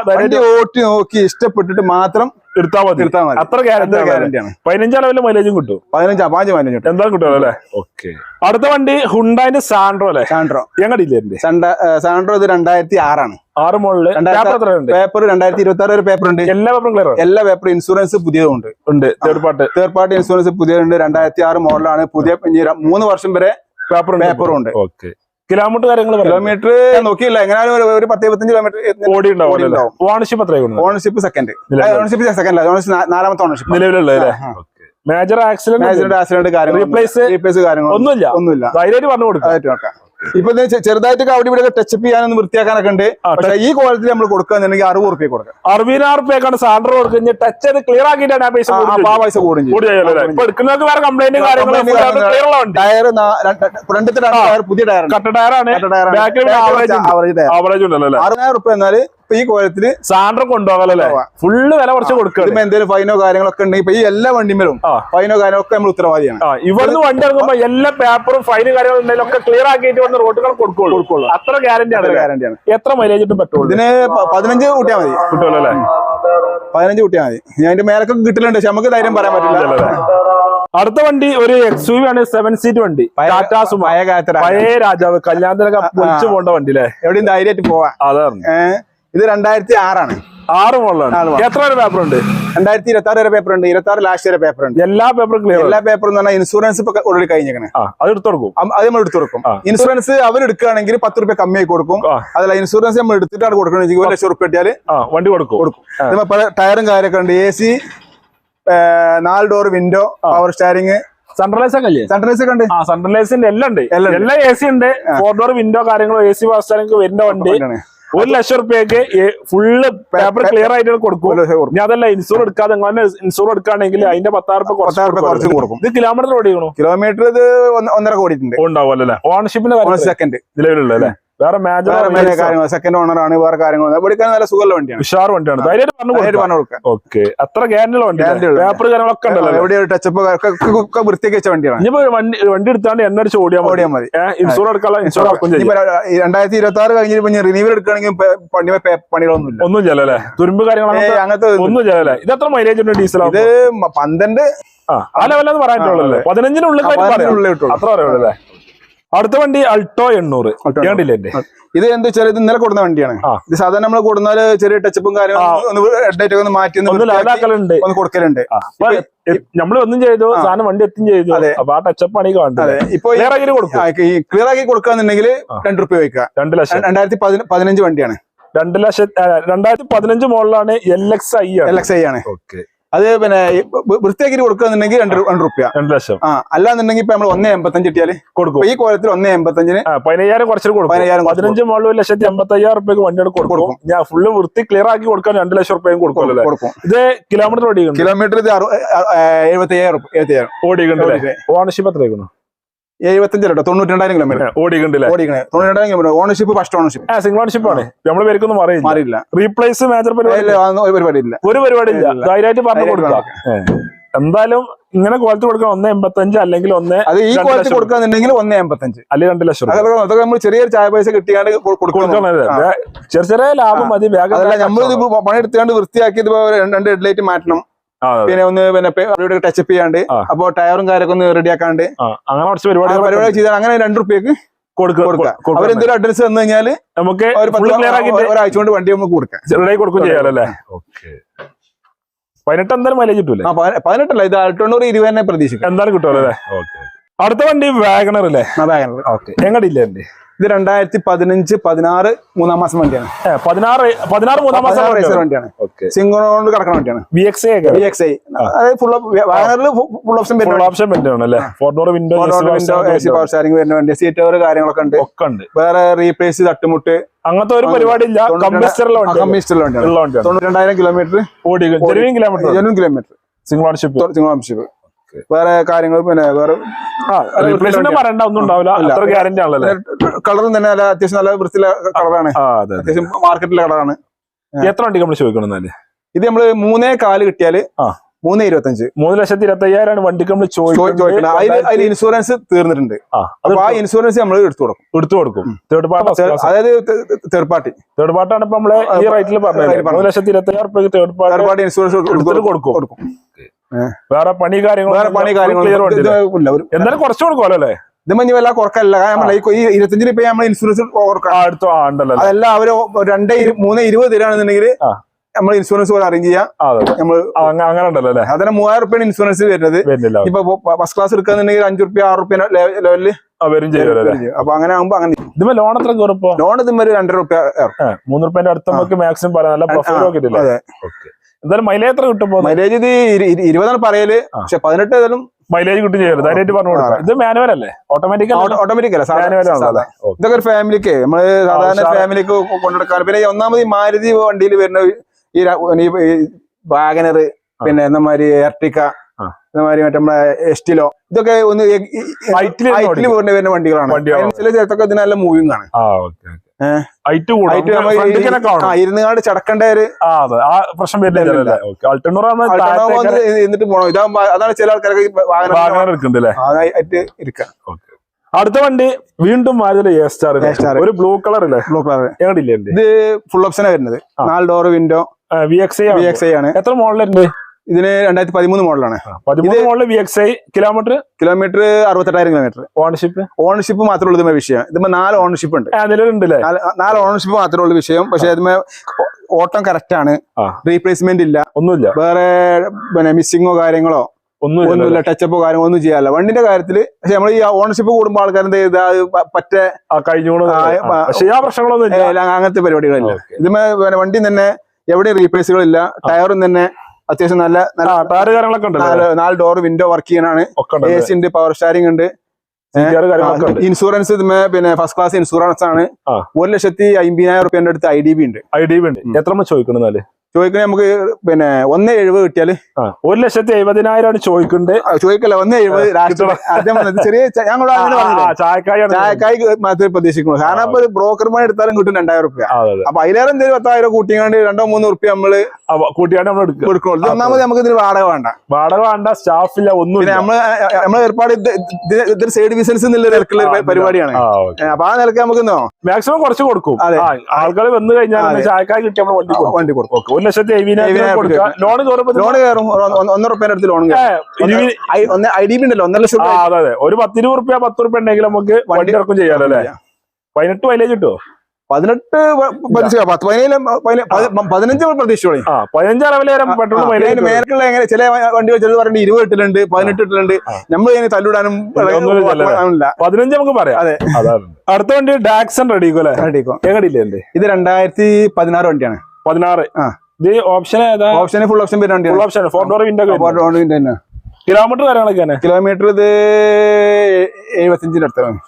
ഓട്ടി നോക്കി ഇഷ്ടപ്പെട്ടിട്ട് മാത്രം
എടുത്താൽ മതി.
എടുത്താൽ മതി.
അത്ര ഗ്യാരണ്ടി
ആണ്.
പതിനഞ്ചാം ലെവലിൽ മൈലേജും കിട്ടും.
പതിനഞ്ചാ പാഞ്ച് പതിനഞ്ച് കിട്ടും.
എന്താ കിട്ടും അല്ലേ ഓക്കെ. അടുത്ത വണ്ടി ഹുണ്ടാന്റെ സാൻഡ്രോ അല്ലേ?
സാൻഡ്രോ.
ഞങ്ങളില്ലേ
സണ്ട സാൻഡ്രോ ഇത് രണ്ടായിരത്തി ആറാണ്.
ആറ്
മുകളിൽ
പേപ്പർ
രണ്ടായിരത്തി ഇരുപത്തി ആറ് പേപ്പർ ഉണ്ട്.
എല്ലാ പേപ്പറും ക്ലിയർ
എല്ലാ പേപ്പറും ഇൻഷുറൻസ് പുതിയതുണ്ട്.
ഉണ്ട്. Third party
third party insurance പുതിയതുണ്ട്. രണ്ടായിരത്തി ആറ് മോഡലാണ് പുതിയ മൂന്ന് വർഷം വരെ
പേപ്പർ
പേപ്പറും ഉണ്ട്.
ഓക്കെ. കിലോമീറ്റർ കാര്യങ്ങൾ
കിലോമീറ്റർ നോക്കിയില്ല. എങ്ങനെയാലും ഒരു- പത്ത് ഇരുപത്തഞ്ച് കിലോമീറ്റർ
ഓടി ഉണ്ടാവും ഓണർഷിപ്പ് എത്രയാണ്
ഓണർഷിപ്പ് സെക്കൻഡ് ഓണർഷിപ്പ് സെക്കൻഡ് അല്ല ഓണർഷിപ്പ് നാലാമത്തെ ഓണർഷിപ്പ്
നിലവിലുള്ളത് മേജർ ആക്സിഡന്റ്
ആക്സിഡന്റ് ആക്സിഡന്റ് കാര്യങ്ങൾ
റീപ്ലേസ്
റീപ്ലേസ് കാര്യങ്ങൾ
ഒന്നുമില്ല.
ഒന്നുമില്ല.
ധൈര്യമായിട്ട് പറഞ്ഞു കൊടുക്കാം.
ഇപ്പൊ ചെറുതായിട്ട് ചെറുതായിട്ടൊക്കെ അവിടെ ഇവിടെ ടച്ചപ്പ് ചെയ്യാനൊന്ന് വൃത്തിയാക്കാനൊക്കെ ഉണ്ട്. പക്ഷെ ഈ ക്വാളിറ്റി നമ്മൾ കൊടുക്കുകയാണെന്നുണ്ടെങ്കിൽ അറുപത് റുപ്യ കൊടുക്കാം.
അറുപതിനായിരം റുപ്യക്കാണ് സാലറി കൊടുക്കുന്നത് ടച്ച് അത് ക്ലിയർ ആക്കിയിട്ടാണ് ആ പൈസ
ആ, പൈസ കൂടും ചെയ്യും.
ഇപ്പൊ എടുക്കുന്നവർക്ക് വേറെ കംപ്ലൈന്റ്
ടയർ ഫ്രണ്ടിൽ ടയർ പുതിയ ടയർ
കട്ട ടയറാണ്. ആവറേജ് ഉണ്ടല്ലോ
അറുപതിനായിരം റുപ്യ എന്നാൽ ഈ കോലത്തിൽ
സാൻഡർ കൊണ്ടുപോകാല്ലേ
കൊണ്ടുപോകാം.
ഫുള്ള് വില കുറച്ച് കൊടുക്കണം
എന്തെങ്കിലും ഫൈനോ കാര്യങ്ങളൊക്കെ ഉണ്ടെങ്കിൽ ഇപ്പൊ ഈ എല്ലാ വണ്ടിമേലും. ഫൈനോ കാര്യങ്ങളൊക്കെ നമ്മൾ ഉത്തരവാദിയാണ്.
ഇവിടുന്ന് വണ്ടി ഇറങ്ങുമ്പോ എല്ലാ പേപ്പറും ഫൈനും കാര്യങ്ങളും ഉണ്ടെങ്കിലും ഒക്കെ ക്ലിയർ ആക്കിയിട്ട് വന്ന് റോഡുകൾ കൊടുക്കുള്ളൂ. അത്ര ഗ്യാരണ്ടി ആണ്
ഗ്യാരണ്ടിയാണ്
എത്ര മൈലേജ് പെട്രോൾ
ഇതിന് പതിനഞ്ച് കൂട്ടിയാൽ മതി.
കിട്ടുമല്ലോ അല്ലേ?
പതിനഞ്ച് കൂട്ടിയാൽ മതി. ഞാൻ അതിന്റെ മേലൊക്കെ കിട്ടലുണ്ട് പക്ഷെ നമുക്ക് ധൈര്യം പറയാൻ പറ്റില്ല.
അടുത്ത വണ്ടി ഒരു എക്സ് യു ആണ് സെവൻ സീറ്റ് വണ്ടി.
പഴയ
രാജാവ്. കല്യാണത്തിനൊക്കെ പൊളിച്ചു പോണ്ട വണ്ടി അല്ലേ
എവിടെയും ധൈര്യമായിട്ട് പോവാ.
അതാണ്.
ഇത് രണ്ടായിരത്തി ആറാണ്
ആറ് മുകളിലാണ് എത്ര വരെ പേപ്പർ ഉണ്ട്?
രണ്ടായിരത്തി ഇരുപത്തി ആറ് വരെ പേപ്പർ ഉണ്ട്. ഇരുപത്തി ആറ് ലാസ്റ്റ് വരെ പേപ്പർ ഉണ്ട്.
എല്ലാ പേപ്പറും ക്ലിയർ
എല്ലാ പേപ്പറും എന്ന് പറഞ്ഞാൽ ഇൻഷുറൻസ് ഇപ്പൊ ഓൾറെഡി കഴിഞ്ഞേക്കണേ
അത് എടുത്തു കൊടുക്കും.
അത് നമ്മൾ എടുത്തു കൊടുക്കും. ഇൻഷുറൻസ് അവർ എടുക്കുകയാണെങ്കിൽ പത്ത് റുപ്യ കമ്മിയായി കൊടുക്കും. അതല്ല ഇൻഷുറൻസ് നമ്മൾ എടുത്തിട്ടാണ് കൊടുക്കണമെങ്കിൽ ഒരു ലക്ഷം റുപ്യ കിട്ടിയാൽ
ആ വണ്ടി കൊടുക്കും.
കൊടുക്കും. ടയറും കാര്യമൊക്കെ ഉണ്ട്. എ സി നാല് door window power steering
centralise ഒക്കെ അല്ലേ
സെൻട്രലൈസ് ഒക്കെ ഉണ്ട്.
ആ സെൻട്രലൈസിന്റെ എല്ലാം ഉണ്ട്.
എല്ലാം
എ സി ഉണ്ട്. ഫോർ ഡോർ വിൻഡോ കാര്യങ്ങളോ എ സി ബസ് വരുന്ന വണ്ടി. ഒരു ലക്ഷം റുപ്യക്ക് ഫുള്ള് പേപ്പർ ക്ലിയർ ആയിട്ട് കൊടുക്കും. ഞാൻ അതല്ല ഇൻഷൂർ എടുക്കാതെ നിങ്ങൾ ഇൻഷൂർ എടുക്കുകയാണെങ്കിൽ അതിന്റെ പത്താറ് കുറച്ച് കൊടുക്കും. ഇത് കിലോമീറ്റർ ഓടിക്കണോ
കിലോമീറ്റർ ഇത് ഒന്ന് ഒന്നര കോടിയിട്ടുണ്ട്.
ഉണ്ടാവും അല്ലേ? ഓണർഷിപ്പിന്റെ
സെക്കൻഡ്
നിലവിലുള്ള അല്ലേ? വേറെ മേജർ
സെക്കൻഡ് ഓണർ ആണ് വേറെ കാര്യങ്ങൾ പഠിക്കാൻ നല്ല സുഖമുള്ള വണ്ടിയാണ്.
ഉഷാർ വണ്ടിയാണ്. ധൈര്യമായിട്ട് പറഞ്ഞു കൊടുക്കാം. ഓക്കെ അത്ര ഗ്യാരണ്ടിയുള്ള വണ്ടി പേപ്പർ കാര്യങ്ങളൊക്കെ ഉണ്ടല്ലോ അല്ലേ?
എവിടെ ടച്ച് ടച്ചപ്പ് വൃത്തിയൊക്കെ വെച്ച വണ്ടിയാണ്.
ഇനി വണ്ടി വണ്ടി എടുത്താണ്ട് എണ്ണ അടിച്ച് ഓടിയാൽ മതി.
ഓടിയാൽ മതി.
ഇൻഷൂർ എടുക്കാനുള്ള ഇൻഷൂർ
രണ്ടായിരത്തി ഇരുപത്തി ആറ് കഴിഞ്ഞ ഇനി റിനീവൽ എടുക്കുകയാണെങ്കിൽ പണി പണികളൊന്നും ഇല്ല.
ഒന്നും ചെല്ലല്ലേ തുരുമ്പ് കാര്യങ്ങൾ
ഏയ്
അങ്ങനത്തെ
ഒന്നും
ചെല്ലല്ലേ ഇത് എത്ര മൈലേജ് ഉണ്ട് ഡീസൽ
ഇത് പന്ത്രണ്ട്
ആ ലെവലെന്ന് പറയാനുള്ളൂ പതിനഞ്ചിനുള്ളിൽ അത്ര പറയുള്ളൂ അടുത്ത വണ്ടി അൾട്ടോ എണ്ണൂറ്.
ഇത്? എന്താ വെച്ചാൽ ഇത് ഇന്നലെ കൊടുന്ന വണ്ടിയാണ്. ഇത് സാധാരണ നമ്മൾ കൊടുന്നാൽ ചെറിയ ടച്ചപ്പും കാര്യങ്ങളും ഒന്ന് മാറ്റി ഒന്ന് കൊടുക്കലുണ്ട്.
നമ്മൾ നമ്മൾ ഒന്നും ചെയ്തു സാധനം വണ്ടി എത്തും ചെയ്തു. അപ്പൊ ആ ടച്ചപ്പ് ആണ് കാണുന്നത്
ഇപ്പൊ
ക്ലിയർ ആക്കി കൊടുക്കും.
ക്ലിയർ ആക്കി കൊടുക്കാന്നുണ്ടെങ്കിൽ രണ്ട് റുപ്യ വയ്ക്കുക.
രണ്ട് ലക്ഷം.
രണ്ടായിരത്തി പതിന- പതിനഞ്ച് വണ്ടിയാണ്.
രണ്ട് ലക്ഷം രണ്ടായിരത്തി പതിനഞ്ച് മോഡലാണ് എൽ എക്സ് ഐ
എൽ
ആണ്
എക്സ് ഐ ആണ്.
ഓക്കെ.
അത് പിന്നെ വൃത്തിയാക്കി കൊടുക്കുകയെന്നുണ്ടെങ്കിൽ രണ്ട് രണ്ട് റുപ്യ.
രണ്ട് ലക്ഷം.
ആ അല്ലാന്നുണ്ടെങ്കിൽ ഇപ്പൊ നമ്മൾ ഒന്നേ എൺപത്തഞ്ച് കിട്ടിയാൽ
കൊടുക്കും.
ഈ കോലത്തിൽ ഒന്നേ എൺപത്തഞ്ചിന്
പതിനയ്യായിരം കുറച്ച് കൊടുക്കും.
പതിനയ്യായിരം
പതിനഞ്ച് മുകളിൽ ഒരു ലക്ഷത്തി അമ്പത്തി അയ്യായിരം റുപ്യക്ക് വണ്ടിയോട് കൊടുക്കും. ഞാൻ ഫുള്ള് വൃത്തി ക്ലിയർ ആക്കി കൊടുക്കാൻ രണ്ട് ലക്ഷം റുപ്യയും കൊടുക്കും
കൊടുക്കും.
ഇത് കിലോമീറ്റർ ഓടിക്കും
കിലോമീറ്റർ ഇത് എഴുപത്തി അയ്യായിരം എഴുപത്തിയായിരം
ഓടിക്കുന്നുണ്ട്. ഓണർഷിപ്പ് എത്രയായിരുന്നു
എഴുപത്തഞ്ച് കേട്ടോ തൊണ്ണൂറ്റി രണ്ടായിരം കിലോമീറ്റർ
ഓടിക്കുന്നുണ്ടല്ലേ
ഓടിക്കണേ. തൊണ്ണൂറ്റി രണ്ടായിരം kilometre ownership first ownership
single ownership ആണ്. പേർക്കൊന്നും
മാറിയില്ല.
റീപ്ലേസ് മേജർ പരിപാടി
ഇല്ല, ഒരു പരിപാടി ഇല്ല
ഒരു പരിപാടി ഇല്ല.
ഇല്ല.
ധൈര്യമായിട്ട് പറഞ്ഞു കൊടുക്കാം. എന്തായാലും ഇങ്ങനെ ക്വാളിറ്റി കൊടുക്കാൻ ഒന്ന് എൺപത്തഞ്ച് അല്ലെങ്കിൽ ഒന്ന്
അത് ഈ ക്വാളിറ്റി. കൊടുക്കാന്നുണ്ടെങ്കിൽ ഒന്ന് എൺപത്തഞ്ച്
അല്ലെങ്കിൽ രണ്ട് ലക്ഷം
അതൊക്കെ നമ്മൾ ചെറിയൊരു ചായ പൈസ കിട്ടിയാണ്ട്
ചെറിയ ചെറിയ ലാഭം മതി. വേഗം
അതല്ല പണി എടുത്തുകൊണ്ട് വൃത്തിയാക്കി രണ്ട് ഹെഡ്ലൈറ്റ് മാറ്റണം. പിന്നെ ഒന്ന് പിന്നെ ടച്ചപ്പ് ചെയ്യാണ്ട്
ആ.
അപ്പൊ ടയറും കാര്യമൊക്കെ ഒന്ന് റെഡിയാക്കാണ്ട്
ആക്കാണ്ട്. അങ്ങനെ കുറച്ച് പരിപാടി
പരിപാടി ചെയ്താൽ അങ്ങനെ രണ്ട് റുപ്യക്ക് കൊടുക്കാം അവരെന്തെങ്കിലും അഡ്രസ് തന്നു കഴിഞ്ഞാൽ
നമുക്ക്
ഒരാഴ്ച കൊണ്ട് വണ്ടി നമുക്ക് കൊടുക്കാം.
റെഡി കൊടുക്കും. ചെയ്യാലല്ലേ? ഓക്കെ. പതിനെട്ട് എന്തായാലും മൈലേജ് കിട്ടൂലേ?
പതിനെട്ടല്ല ഇത് അൾട്ടോണ്ണൂറ് ഇരുപത് തന്നെ പ്രതീക്ഷിക്കും.
എന്തായാലും കിട്ടുമല്ലോ അല്ലേ ഓക്കെ അടുത്ത വണ്ടി വാഗണർ അല്ലേ?
വാഗണർ.
ഓക്കെ. എങ്ങടില്ലേ
ഇത് രണ്ടായിരത്തി പതിനഞ്ച് പതിനാറ് മൂന്നാം മാസം വണ്ടിയാണ്.
പതിനാറ് പതിനാറ് മൂന്നാം മാസം
റേസർ വണ്ടിയാണ്.
ഓക്കെ
സിംഗോണോണ്ട് കിടക്കുന്ന വണ്ടിയാണ്.
V X
V X I അതായത് full full option
full option അല്ലേ? Four door window
window A C power steering വരുന്ന വണ്ടി സീറ്റ് കവർ കാര്യങ്ങളൊക്കെ ഉണ്ട്.
ഒക്കെ ഉണ്ട്.
വേറെ റീപ്ലേസ് തട്ടുമുട്ട്.
അങ്ങനത്തെ ഒരു പരിപാടി ഇല്ല
തൊണ്ണൂറ്റി രണ്ടായിരം കിലോമീറ്റർ
ഓടി കിലോമീറ്റർ
കിലോമീറ്റർ
സിംഗിൾ
ഓംഷിപ്പ് വേറെ കാര്യങ്ങൾ പിന്നെ വേറെ
പറയണ്ട ഒന്നും ഉണ്ടാവില്ല. അത്ര ഗ്യാരണ്ടി ആണല്ലേ
കളറും തന്നെ നല്ല അത്യാവശ്യം നല്ല വൃത്തിയുള്ള കളറാണ് അത്യാവശ്യം മാർക്കറ്റിലെ കളറാണ്
എത്ര വണ്ടി നമ്മൾ ചോദിക്കണം എന്നാൽ?
ഇത് നമ്മൾ മൂന്നേ കാൽ
കിട്ടിയാൽ
മൂന്ന് ഇരുപത്തഞ്ച്.
മൂന്ന് ലക്ഷത്തി ഇരുപത്തി അയ്യായിരമാണ് വണ്ടിക്ക് നമ്മൾ
ചോദിക്കുന്നത് അതിൽ അതിൽ ഇൻഷുറൻസ് തീർന്നിട്ടുണ്ട്. അപ്പൊ ആ ഇൻഷുറൻസ് നമ്മൾ എടുത്തു കൊടുക്കും.
എടുത്തു കൊടുക്കും. തേർഡ് പാർട്ടി
അതായത് തേർഡ് പാർട്ടി
തേർഡ് പാർട്ടാണ് ഇപ്പൊ നമ്മൾ ഈ റേറ്റിൽ പറഞ്ഞത് മൂന്ന് ലക്ഷത്തി ഇരുപത്തി അയ്യായിരം തേർഡ് പാർട്ടി
ഇൻഷുറൻസ്
കൊടുക്കും.
കൊടുക്കും.
വേറെ പണി കാര്യങ്ങൾ
വേറെ പണി കാര്യങ്ങൾ
എന്തായാലും കുറച്ച് കൊടുക്കുമല്ലോ അല്ലേ?
ഇത് മഞ്ഞ വല്ല കുറക്കല്ല. കാരണം ഈ ഇരുപത്തഞ്ചിന് ഇപ്പൊ നമ്മൾ ഇൻഷുറൻസ്
അടുത്ത ഉണ്ടല്ലോ
അതെല്ലാം അവർ രണ്ട് മൂന്ന് ഇരുപത് തരാണെന്നുണ്ടെങ്കിൽ നമ്മൾ ഇൻഷുറൻസ് പോലെ അറേഞ്ച് ചെയ്യാം. നമ്മൾ
അങ്ങനെ ഉണ്ടല്ലോ അല്ലേ?
അതിന് മൂവായിരം റുപ്യാണ് ഇൻഷുറൻസ് വരുന്നത്. ഇപ്പൊ ഫസ്റ്റ് ക്ലാസ് എടുക്കാന്നുണ്ടെങ്കിൽ അഞ്ചു റുപ്യ ആറ് റുപ്യ
ലെവലിൽ വരും
അപ്പൊ അങ്ങനെ ആകുമ്പോ അങ്ങനെ
ഇതിപ്പോ ലോൺ എത്ര
ലോൺ ഇതുമ്പോ രണ്ടര റുപ്യ.
മൂന്ന് റുപ്യന്റെ അടുത്ത് നമുക്ക് മാക്സിമം പറയാം. നല്ല പ്രൊഫൈൽ നോക്കിയിട്ടില്ലേ
അതെ.
ഓക്കെ. എന്തായാലും മൈലേജ് എത്ര കിട്ടും പോകുന്നത്
മൈലേജ് ഇത് ഇരു- ഇരു- ഇരുപതാണ്
പറയൽ.
പക്ഷെ പതിനെട്ട് ഏതായാലും
മൈലേജ് കിട്ടും ചെയ്യാറ് ധൈര്യമായിട്ട് പറഞ്ഞു കൊടുക്കാം. ഇത് മാനുവൽ അല്ലേ? ഓട്ടോമാറ്റിക്
ഓട്ടോമാറ്റിക് അല്ല.
മാനുവൽ.
ഇതൊക്കെ ഒരു ഫാമിലിക്ക് നമ്മൾ സാധാരണ ഫാമിലിക്ക് കൊണ്ടുനടക്കാൻ പിന്നെ ഒന്നാമത് ഈ മാരുതി വണ്ടിയിൽ വരുന്ന ഈ വാഗനർ പിന്നെ എന്നമാതിരി എർട്ടിക്ക മറ്റേ നമ്മളെ എസ്റ്റിലോ. ഇതൊക്കെ ഒന്ന് ഹൈറ്റിൽ. വരുന്ന വണ്ടികളാണ്. ചില ചേർത്തൊക്കെ ഇതിനെല്ലാം നല്ല മൂവിങ് ആണ് ഇരുന്നുകാട് ചടക്കേണ്ട ഒരു
പ്രശ്നം വരുന്നില്ല
എന്നിട്ട് പോണോ. ഇതാകുമ്പോ അതാണ് ചില ആൾക്കാരൊക്കെ വാഹനം ഇരിക്കാം.
അടുത്ത വണ്ടി വീണ്ടും Maruti A star
A star.
ഒരു ബ്ലൂ കളർ അല്ലേ?
Blue colour. ഇത് ഫുൾ ഓപ്ഷനാണ് വരുന്നത്. നാല് door window
V X I
V X I ആണ്.
എത്ര മോഡലുണ്ട്
ഇതിന് രണ്ടായിരത്തി പതിമൂന്ന് മോഡലാണ്.
പതിമൂന്ന് model V X I kilometre
kilometre അറുപത്തെട്ടായിരം kilometre
ownership
ownership മാത്രമേ ഉള്ളൂ ഇതുമേ വിഷയം. ഇതിപ്പോ നാല് ഓണർഷിപ്പ് ഉണ്ട്.
നിലവിലുണ്ട് അല്ലേ
നാല് ഓണർഷിപ്പ് മാത്രമേ ഉള്ളൂ വിഷയം. പക്ഷെ ഇതിമേ ഓട്ടം കറക്റ്റ് ആണ്. റീപ്ലേസ്മെന്റ് ഇല്ല.
ഒന്നുമില്ല.
വേറെ പിന്നെ മിസ്സിങ്ങോ കാര്യങ്ങളോ?
ഒന്നുമില്ല
ടച്ചപ്പോ കാര്യങ്ങളോ ഒന്നും ചെയ്യാല്ല വണ്ടിന്റെ കാര്യത്തിൽ പക്ഷെ നമ്മൾ ഈ ഓണർഷിപ്പ് കൂടുമ്പോൾ ആൾക്കാർ എന്ത് ചെയ്താ? പറ്റേ
പ്രശ്നങ്ങളൊന്നും
അങ്ങനത്തെ പരിപാടികളില്ല ഇതിമേ വണ്ടി തന്നെ എവിടെ റീപ്ലേസുകളില്ല ടയറും തന്നെ അത്യാവശ്യം നല്ല നല്ല
ടയർ കാര്യങ്ങളൊക്കെ ഉണ്ട്
നാല് ഡോർ വിൻഡോ വർക്ക് ചെയ്യാനാണ്. എ സി ഉണ്ട് പവർ സ്റ്റാരിംഗ് ഉണ്ട്. ഇൻഷുറൻസ് പിന്നെ ഫസ്റ്റ് ക്ലാസ് ഇൻഷുറൻസ് ആണ്. ഒരു ലക്ഷത്തി അമ്പതിനായിരം റുപ്യന്റെ അടുത്ത് ഐ ഡി ബി ഉണ്ട്.
ഐ ഡി ബി ഉണ്ട്. എത്ര നമ്മൾ ചോദിക്കണം
നമുക്ക് പിന്നെ ഒന്ന് എഴുപത്
കിട്ടിയാൽ? ഒരു ലക്ഷത്തി എഴുപതിനായിരമാണ് ചോദിക്കുന്നത്
ചോദിക്കല്ല ഒന്ന് എഴുപത് ആദ്യം ചെറിയ ഞങ്ങൾ ചായക്കായി മാത്രമേ പ്രതീക്ഷിക്കുള്ളൂ. കാരണം ഇപ്പൊ ബ്രോക്കർമാർ എടുത്താലും കിട്ടും രണ്ടായിരം റുപ്യ അപ്പൊ അതിലേറെ എന്തെങ്കിലും പത്തായിരം കൂട്ടിയാണ്ട് രണ്ടോ മൂന്നോ റുപ്യ
നമ്മൾ കൂട്ടിയാണ്ട് നമ്മൾ എടുക്കുക.
കൊടുക്കുള്ളൂ. ഒന്നാമത് നമുക്ക് ഇതിന് വാടക വേണ്ട.
വാടക വേണ്ട സ്റ്റാഫില്ല
പിന്നെ
ഒന്നും
നമ്മൾ നമ്മളെ ഏർപ്പാട് ഇത് ഇത് ഇതൊരു സൈഡ് ബിസിനസ് എന്നുള്ള പരിപാടിയാണ്. അപ്പൊ ആ നിലയ്ക്ക് നമുക്ക്
മാക്സിമം കുറച്ച് കൊടുക്കും. ആൾക്കാർ വന്നു കഴിഞ്ഞാൽ. ചായക്കായി കിട്ടി നമ്മൾ വണ്ടി കൊടുക്കും.
വണ്ടി കൊടുക്കും.
ലക്ഷത്തി കൊടുക്കുക ലോൺ കയറുമ്പോ
ലോൺ കയറും. ഒരു ഒന്ന് ഒന്നര റുപ്യന്റെ അടുത്ത് ലോൺ കയറും. ഒന്ന് ഐ ഡി ബി ഉണ്ടല്ലോ ഒന്നര ലക്ഷം രൂപ.
അതെ അതെ. ഒരു പത്തിരുപത് റുപ്യ പത്ത് റുപ്യ ഉണ്ടെങ്കിൽ നമുക്ക് വണ്ടി ഇറക്കും ചെയ്യാലോ അല്ലേ? പതിനെട്ട് മൈലേജ് കിട്ടുമോ
പതിനെട്ട് പ- പ്രതീക്ഷ പതിനഞ്ച്
പതിനഞ്ച് വരെ പെട്രോൾ
മേലക്കുള്ള എങ്ങനെ ചില വണ്ടികൾ ചിലത് പറയുന്നത് ഇരുപത് ഇട്ടിട്ടുണ്ട് പതിനെട്ട് ഇട്ടിട്ടുണ്ട് നമ്മൾ ഇതിന് തല്ലിടാനും?
പതിനഞ്ച് നമുക്ക് പറയാം.
അതെ.
അടുത്ത വണ്ടി ഡാക്സൺ റെഡിക്കോ അല്ലേ?
റെഡിക്കോ.
എങ്ങടില്ലേ
ഇത് രണ്ടായിരത്തി പതിനാറ് വണ്ടിയാണ്.
പതിനാറ്.
ആ.
ഇത് ഓപ്ഷൻ ഏതാ?
ഫുൾ ഓപ്ഷൻ വരുന്നുണ്ട്
full option four door window
തന്നെ.
കിലോമീറ്റർ കാര്യങ്ങളൊക്കെ തന്നെ?
കിലോമീറ്റർ ഇത് എഴുപത്തിയഞ്ചിന്റെ അടുത്താണ്.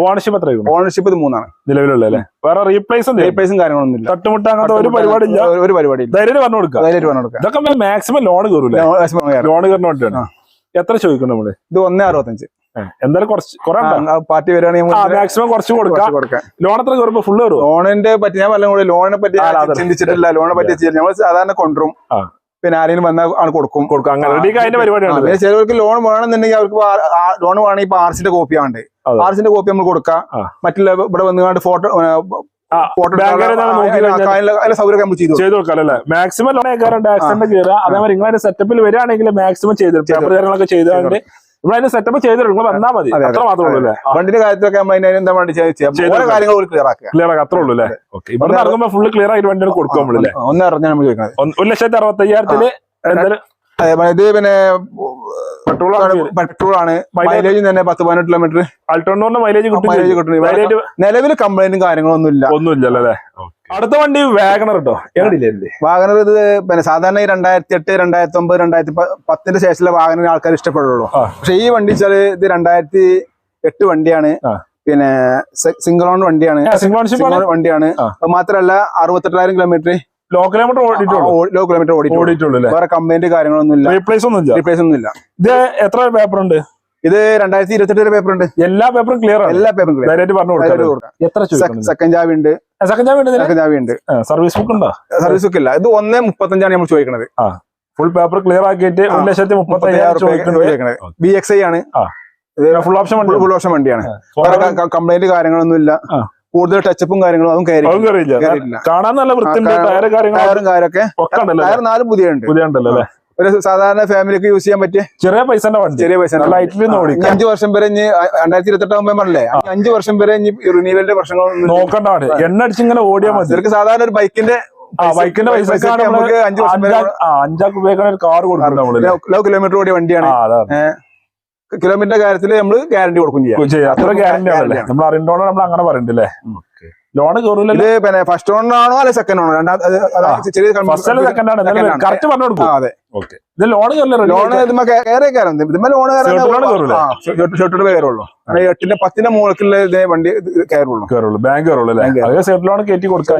ഓണർഷിപ്പ് എത്ര
ഓണർഷിപ്പ് ഇത് മൂന്നാണ്.
നിലവിലുള്ള അല്ലേ? വേറെ റീപ്ലേസ്
റീപ്ലേസും കാര്യങ്ങളൊന്നും ഇല്ല
തട്ടുമുട്ട അങ്ങനത്തെ ഒരു പരിപാടി ഇല്ല
ഒരു- പരിപാടി
ധൈര്യം പറഞ്ഞു കൊടുക്കുക.
ധൈര്യം പറഞ്ഞു കൊടുക്കുക.
ഇതൊക്കെ മാക്സിമം ലോൺ കയറൂലേ. ലോൺ കയറുന്ന വണ്ടിയാണ്. എത്ര ചോദിക്കണം നമ്മൾ?
ഇത് ഒന്നേ അറുപത്തഞ്ച്.
എന്തായാലും കുറച്ച് കുറെ
പാർട്ടി വരികയാണെങ്കിൽ
മാക്സിമം കുറച്ച് കൊടുക്കാം. ലോൺ എത്ര കയറുമ്പോ ഫുള്ള് വരും?
ലോണിന്റെ പറ്റി ഞാൻ പറഞ്ഞ കൂടി ലോണിനെ പറ്റി ചിന്തിച്ചിട്ടില്ല. ലോണിനെ പറ്റി നമ്മൾ സാധാരണ കൊണ്ടുവരും. പിന്നെ ആരെങ്കിലും വന്നാൽ ആണ് കൊടുക്കും.
കൊടുക്കും. അങ്ങനെ പരിപാടിയാണ്
ചിലവർക്ക് ലോൺ വേണമെന്നുണ്ടെങ്കിൽ അവർക്ക് ലോൺ വേണമെങ്കിൽ ഇപ്പൊ ആർസിന്റെ കോപ്പി ആണ്ട്. ആർസിന്റെ കോപ്പി നമ്മൾ കൊടുക്കാം. മറ്റുള്ള ഇവിടെ വന്നുകൊണ്ട് ഫോട്ടോ
മാക്സിമം ലോൺ കയറേണ്ട ആക്സിഡന്റ് കയറുക അതേമാതിരി നിങ്ങളെ സെറ്റപ്പിൽ വരികയാണെങ്കിൽ മാക്സിമം ചെയ്ത്
ചെയ്ത്
പേപ്പർ ചെയ്തുകൊണ്ട് ഇവിടെ അതിന്റെ സെറ്റപ്പ് ചെയ്തിട്ടുണ്ട്. വന്നാൽ മതി.
അതെ, അതെ.
അത്ര മാത്രമേ ഉള്ളൂ അല്ലേ?
വണ്ടിന്റെ കാര്യത്തിലൊക്കെ നമ്മൾ അതിന് എന്താ വേണ്ടി ഓരോ കാര്യങ്ങൾ ക്ലിയർ ആക്കുക.
ക്ലിയർ ആക്കുക. അത്രേ ഉള്ളൂ അല്ലേ? ഓക്കെ ഇവിടെ ഇറങ്ങുമ്പോൾ ഫുള്ള് ക്ലിയർ ആയിട്ട് വണ്ടി കൊടുക്കും നമ്മളല്ലേ?
ഒന്ന് ഇറങ്ങാൻ നമ്മൾ ചോദിക്കുന്നത്
ഒരു ലക്ഷത്തി അറുപത്തി അയ്യായിരത്തിൽ എന്തായാലും
ഇത് പിന്നെ
പെട്രോൾ
പെട്രോൾ ആണ് മൈലേജ് തന്നെ പത്ത് പതിനെട്ട് കിലോമീറ്റർ
അൾട്ടോണിന്റെ മൈലേജ്
മൈലേജ്
കിട്ടും.
നിലവിൽ കംപ്ലൈന്റും കാര്യങ്ങളൊന്നും ഇല്ല
ഒന്നുമില്ലല്ലോ അല്ലേ? അടുത്ത വണ്ടി വാഗണർ കേട്ടോ
വാഗണർ ഇത് പിന്നെ സാധാരണ ഈ രണ്ടായിരത്തി എട്ട് രണ്ടായിരത്തി ഒമ്പത് രണ്ടായിരത്തി പത്തിന്റെ ശേഷമുള്ള വാഗനർ ആൾക്കാർ ഇഷ്ടപ്പെടുള്ളൂ. പക്ഷെ ഈ വണ്ടി വെച്ചാൽ ഇത് രണ്ടായിരത്തി എട്ട് വണ്ടിയാണ് പിന്നെ സിംഗിൾ ഓൺ വണ്ടിയാണ്.
സിംഗിൾ
വണ്ടിയാണ്. അത് മാത്രമല്ല അറുപത്തെട്ടായിരം കിലോമീറ്റർ
ലോ കിലോമീറ്റർ ഓടിയിട്ടുള്ളൂ.
ലോ കിലോമീറ്റർ ഓടിയിട്ടുള്ളൂ. വേറെ കംപ്ലൈന്റ് കാര്യങ്ങളൊന്നും ഇല്ല
റീപ്ലേസ് ഒന്നും ഇല്ല
റീപ്ലേസ് ഒന്നും ഇല്ല
ഇത് എത്ര പേപ്പർ ഉണ്ട്?
ഇത് രണ്ടായിരത്തി ഇരുപത്തെട്ട് വരെ പേപ്പർ ഉണ്ട്.
എല്ലാ പേപ്പറും ക്ലിയർ ആണ്.
എല്ലാ പേപ്പറും ക്ലിയർ
ആയിട്ട് പറഞ്ഞു കൊടുക്കാം. എത്ര
സെക്കൻഡ് ജാവി ഉണ്ട്.
സെക്കൻഡ് ജാമ്യം
സെക്കൻഡ് ചാവി ഉണ്ട്.
സർവീസ് ബുക്ക് ഉണ്ടോ?
സർവീസ് ബുക്ക് ഇല്ല. ഇത് ഒന്നേ മുപ്പത്തഞ്ചാണ് നമ്മൾ ചോദിക്കുന്നത്
ഫുൾ പേപ്പർ ക്ലിയർ ആക്കിയിട്ട് ഒരു. ലക്ഷത്തി മുപ്പത്തി അയ്യായിരം
ബി എക്സ് ഐ ആണ്.
ഫുൾ ഓപ്ഷൻ വണ്ടി
ഫുൾ ഓപ്ഷൻ വണ്ടിയാണ്. കംപ്ലൈന്റ് കാര്യങ്ങളൊന്നും ഇല്ല. കൂടുതൽ ടച്ചപ്പും കാര്യങ്ങളും അതും കയറി
കാണാൻ നല്ല കാര്യങ്ങൾ
ടയറും കാര്യമൊക്കെ ടയർ നാല് പുതിയ ഉണ്ട്
പുതിയ ഉണ്ടല്ലോ
ഒരു സാധാരണ ഫാമിലിക്ക് യൂസ് ചെയ്യാൻ പറ്റിയ
ചെറിയ പൈസ
ചെറിയ പൈസ അഞ്ചു വർഷം വരെ ഇനി രണ്ടായിരത്തി ഇരുപത്തെട്ട് ആകുമ്പോൾ പറഞ്ഞില്ലേ? അഞ്ചു വർഷം വരെ ഇനി റിന്യൂവലിന്റെ പ്രശ്നങ്ങളൊന്നും ഇല്ല.
നോക്കണ്ടാണ് എണ്ണ അടിച്ച് ഇങ്ങനെ ഓടിയാൽ മതി.
ഇവർക്ക് സാധാരണ ഒരു ബൈക്കിന്റെ
ബൈക്കിന്റെ പൈസ
നമുക്ക് അഞ്ചു വർഷം വരെ
അഞ്ചാക്ക് ഉപയോഗിക്കുന്ന ഒരു കാർ കൊടുക്കും നമ്മൾ
ലോ കിലോമീറ്റർ ഓടിയ വണ്ടിയാണ്.
കിലോമീറ്ററിന്റെ
കിലോമീറ്റർ കാര്യത്തിൽ നമ്മൾ ഗ്യാരണ്ടി കൊടുക്കും ചെയ്യാം.
ചെയ്യാം. അത്ര ഗ്യാരണ്ടി ആണല്ലേ? നമ്മൾ അറിയണ്ടോണ്ട് നമ്മൾ അങ്ങനെ പറയണ്ടല്ലേ
ഇത് പിന്നെ ഫസ്റ്റ് ഓണാണോ അല്ലെ സെക്കൻഡ് ഓണോ.
കറക്റ്റ് പറഞ്ഞു കൊടുക്കും.
അതെ.
ഓക്കെ. ഇത് കയറില്ല
കയറി കയറും. ഇതുമ്മ? ഷർട്ടിട്ട് കയറുള്ളൂ. കാരണം എട്ടിന്റെ പത്തിന്റെ മുകളിലുള്ള ഇതേ വണ്ടി കയറുള്ളൂ.
കയറുള്ളൂ. ബാങ്ക് കയറുള്ളൂ അല്ലേ? ലോൺ കയറ്റി കൊടുക്കാം.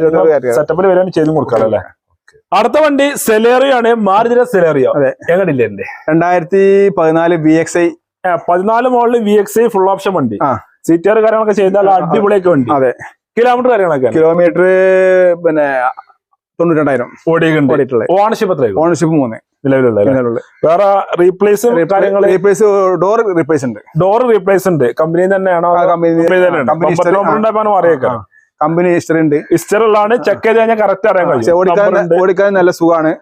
സെറ്റപ്പിൽ വരാൻ ചെയ്തും കൊടുക്കാം അല്ലേ? അടുത്ത വണ്ടി സെലേറിയോ ആണ്. മാരുതിര സെലേറിയോ. എങ്ങനെയില്ലേ
രണ്ടായിരത്തി പതിനാല് ബി എക്സ് ഐ
പതിനാല് മോളിൽ V X I full option വണ്ടി. സീറ്റർ കാര്യങ്ങളൊക്കെ ചെയ്താൽ. അടിപൊളിയൊക്കെ വണ്ടി.
അതെ.
കിലോമീറ്റർ കാര്യങ്ങളൊക്കെ
കിലോമീറ്റർ പിന്നെ തൊണ്ണൂറ്റി
ഓടിയിട്ടുണ്ട്.
ഓടിയിട്ടുള്ളത്.
ഓണർഷിപ്പ്
ഓണർഷിപ്പ് മൂന്ന്.
നിലവിലുള്ള അല്ലേ? വേറെ റീപ്ലേസും കാര്യങ്ങൾ?
റീപ്ലേസ് ഡോർ റീപ്ലേസ് ഉണ്ട്.
ഡോർ റീപ്ലേസ് ഉണ്ട്. കമ്പനി തന്നെയാണോ?
കമ്പനി
കമ്പനി
ഹിസ്റ്ററി ഉണ്ട്.
ഹിസ്റ്ററുള്ളതാണ് ചെക്ക് ചെയ്ത് കഴിഞ്ഞാൽ കറക്റ്റ് അറിയാൻ കഴിയും.
ഓടിക്കാൻ ഓടിക്കാൻ നല്ല സുഖമാണ്.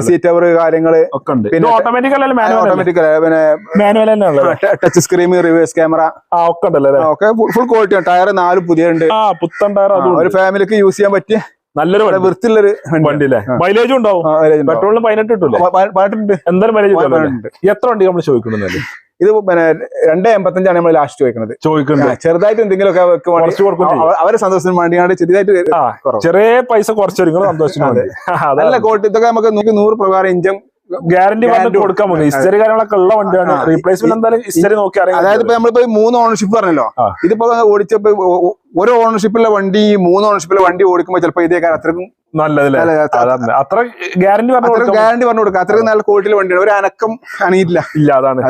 സീറ്റ് അവർ കാര്യങ്ങൾ
ഒക്കെ ഉണ്ട്.
പിന്നെ
ഓട്ടോമാറ്റിക് മാനുവൽ
ഓട്ടോമാറ്റിക് പിന്നെ
മാനുവൽ തന്നെ ഉള്ളത്?
ടച്ച് സ്ക്രീൻ റിവേഴ്സ് ക്യാമറ
ഒക്കെ ഉണ്ടല്ലോ അല്ലേ?
ഒക്കെ ഫുൾ ക്വാളിറ്റി ടയർ നാല് പുതിയ ഉണ്ട്
പുത്തൻ ടയർ
ഒരു ഫാമിലിക്ക് യൂസ് ചെയ്യാൻ പറ്റിയ
നല്ലൊരു
വൃത്തിയുള്ളൊരു
വണ്ടി അല്ലേ. മൈലേജും ഉണ്ടാവും. പെട്രോളിന് പതിനെട്ട് കിട്ടൂലേ
പ- പ- പതിനെട്ടുണ്ട്
എന്തായാലും മൈലേജ് എത്ര വണ്ടി നമ്മൾ ചോദിക്കണമെന്നല്ലേ
ഇത് പിന്നെ രണ്ട് എൺപത്തഞ്ചാണ് നമ്മൾ ലാസ്റ്റ് ചോദിക്കുന്നത്.
ചോദിക്കുന്നത്
ചെറുതായിട്ട് എന്തെങ്കിലും ഒക്കെ വേണ്ടി
കുറച്ച് കൊടുക്കും ചെയ്യും.
അവരെ സന്തോഷത്തിന് വേണ്ടിയാണ് ചെറുതായിട്ട്
ചെറിയ പൈസ കുറച്ച് നിങ്ങൾ അതല്ല
നല്ല കോട്ട് ഇതൊക്കെ നമുക്ക് നൂറ്റി നൂറ് പ്രകാരം ഇഞ്ചം
ഗ്യാരണ്ടി
വണ്ടി
കൊടുക്കാൻ പോകുന്നത് ഹിസ്റ്ററി കാര്യങ്ങളൊക്കെ ഉള്ള വണ്ടിയാണ്. റീപ്ലേസ്മെന്റ് എന്തായാലും ഹിസ്റ്ററി നോക്കി അറിയാം
അതായത് ഇപ്പൊ നമ്മളിപ്പോ മൂന്ന് ഓണർഷിപ്പ് പറഞ്ഞല്ലോ. ഇതിപ്പോ ഓടിച്ചപ്പോ ഒരു ഓണർഷിപ്പിലെ വണ്ടി മൂന്ന് ഓണർഷിപ്പിലെ വണ്ടി ഓടിക്കുമ്പോൾ ചിലപ്പോ ഇതേ കാര്യം അത്രക്കും
നല്ലതല്ലേ അത്ര ഗ്യാരണ്ടി പറഞ്ഞു
അത്രയും ഗ്യാരണ്ടി പറഞ്ഞു കൊടുക്കുക അത്രയും നല്ല ക്വാളിറ്റിയിലെ വണ്ടിയാണ്. ഒരു അനക്കം അണിയില്ല
ഇല്ല അതാണ്.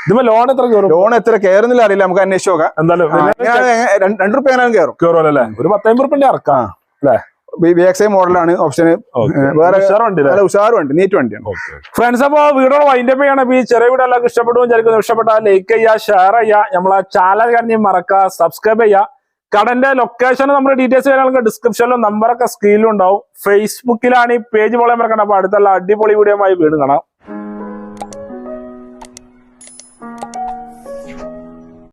അതെ.
ഇതുമ്പോ ലോൺ എത്ര കയറും?
ലോൺ എത്ര കയറുന്നില്ല അറിയില്ല നമുക്ക് അന്വേഷിച്ച് നോക്കാം.
എന്തായാലും
ആ, ഞാൻ എങ്ങനെ- രണ്ട് റുപ്യ എങ്ങനെ കയറും.
കയറുമല്ലോ അല്ലേ ഒരു പത്തമ്പത് റുപ്യ ഇറക്കാം
ബി എക്സ് ഐ മോഡലാണ് ഓപ്ഷന് വേറെ നല്ല ഉഷാർ വണ്ടി നീറ്റ് വണ്ടിയാണ്.
ഫ്രണ്ട്സ് അപ്പൊ വൈൻഡപ്പ് ചെയ്യണം. അപ്പൊ ഈ ചെറിയ വീട് എല്ലാവർക്കും ഇഷ്ടപ്പെടും വിചാരിക്കുന്നു. ഇഷ്ടപ്പെട്ടാൽ ലൈക്ക് ചെയ്യുക ഷെയർ ചെയ്യുക. നമ്മളെ ചാനൽ കഴിഞ്ഞ് മറക്കുക സബ്സ്ക്രൈബ് ചെയ്യുക. കടന്റെ ലൊക്കേഷൻ നമ്മുടെ ഡീറ്റെയിൽസ് കാര്യങ്ങളൊക്കെ ഡിസ്ക്രിപ്ഷനിലും നമ്പറൊക്കെ സ്ക്രീനിലും ഉണ്ടാവും. ഫേസ്ബുക്കിലാണ് ഈ പേജ് പോളിയാൻ മറക്കണം അപ്പൊ അടുത്തുള്ള അടിപൊളി വീഡിയോ ആയി വീട് കാണാം.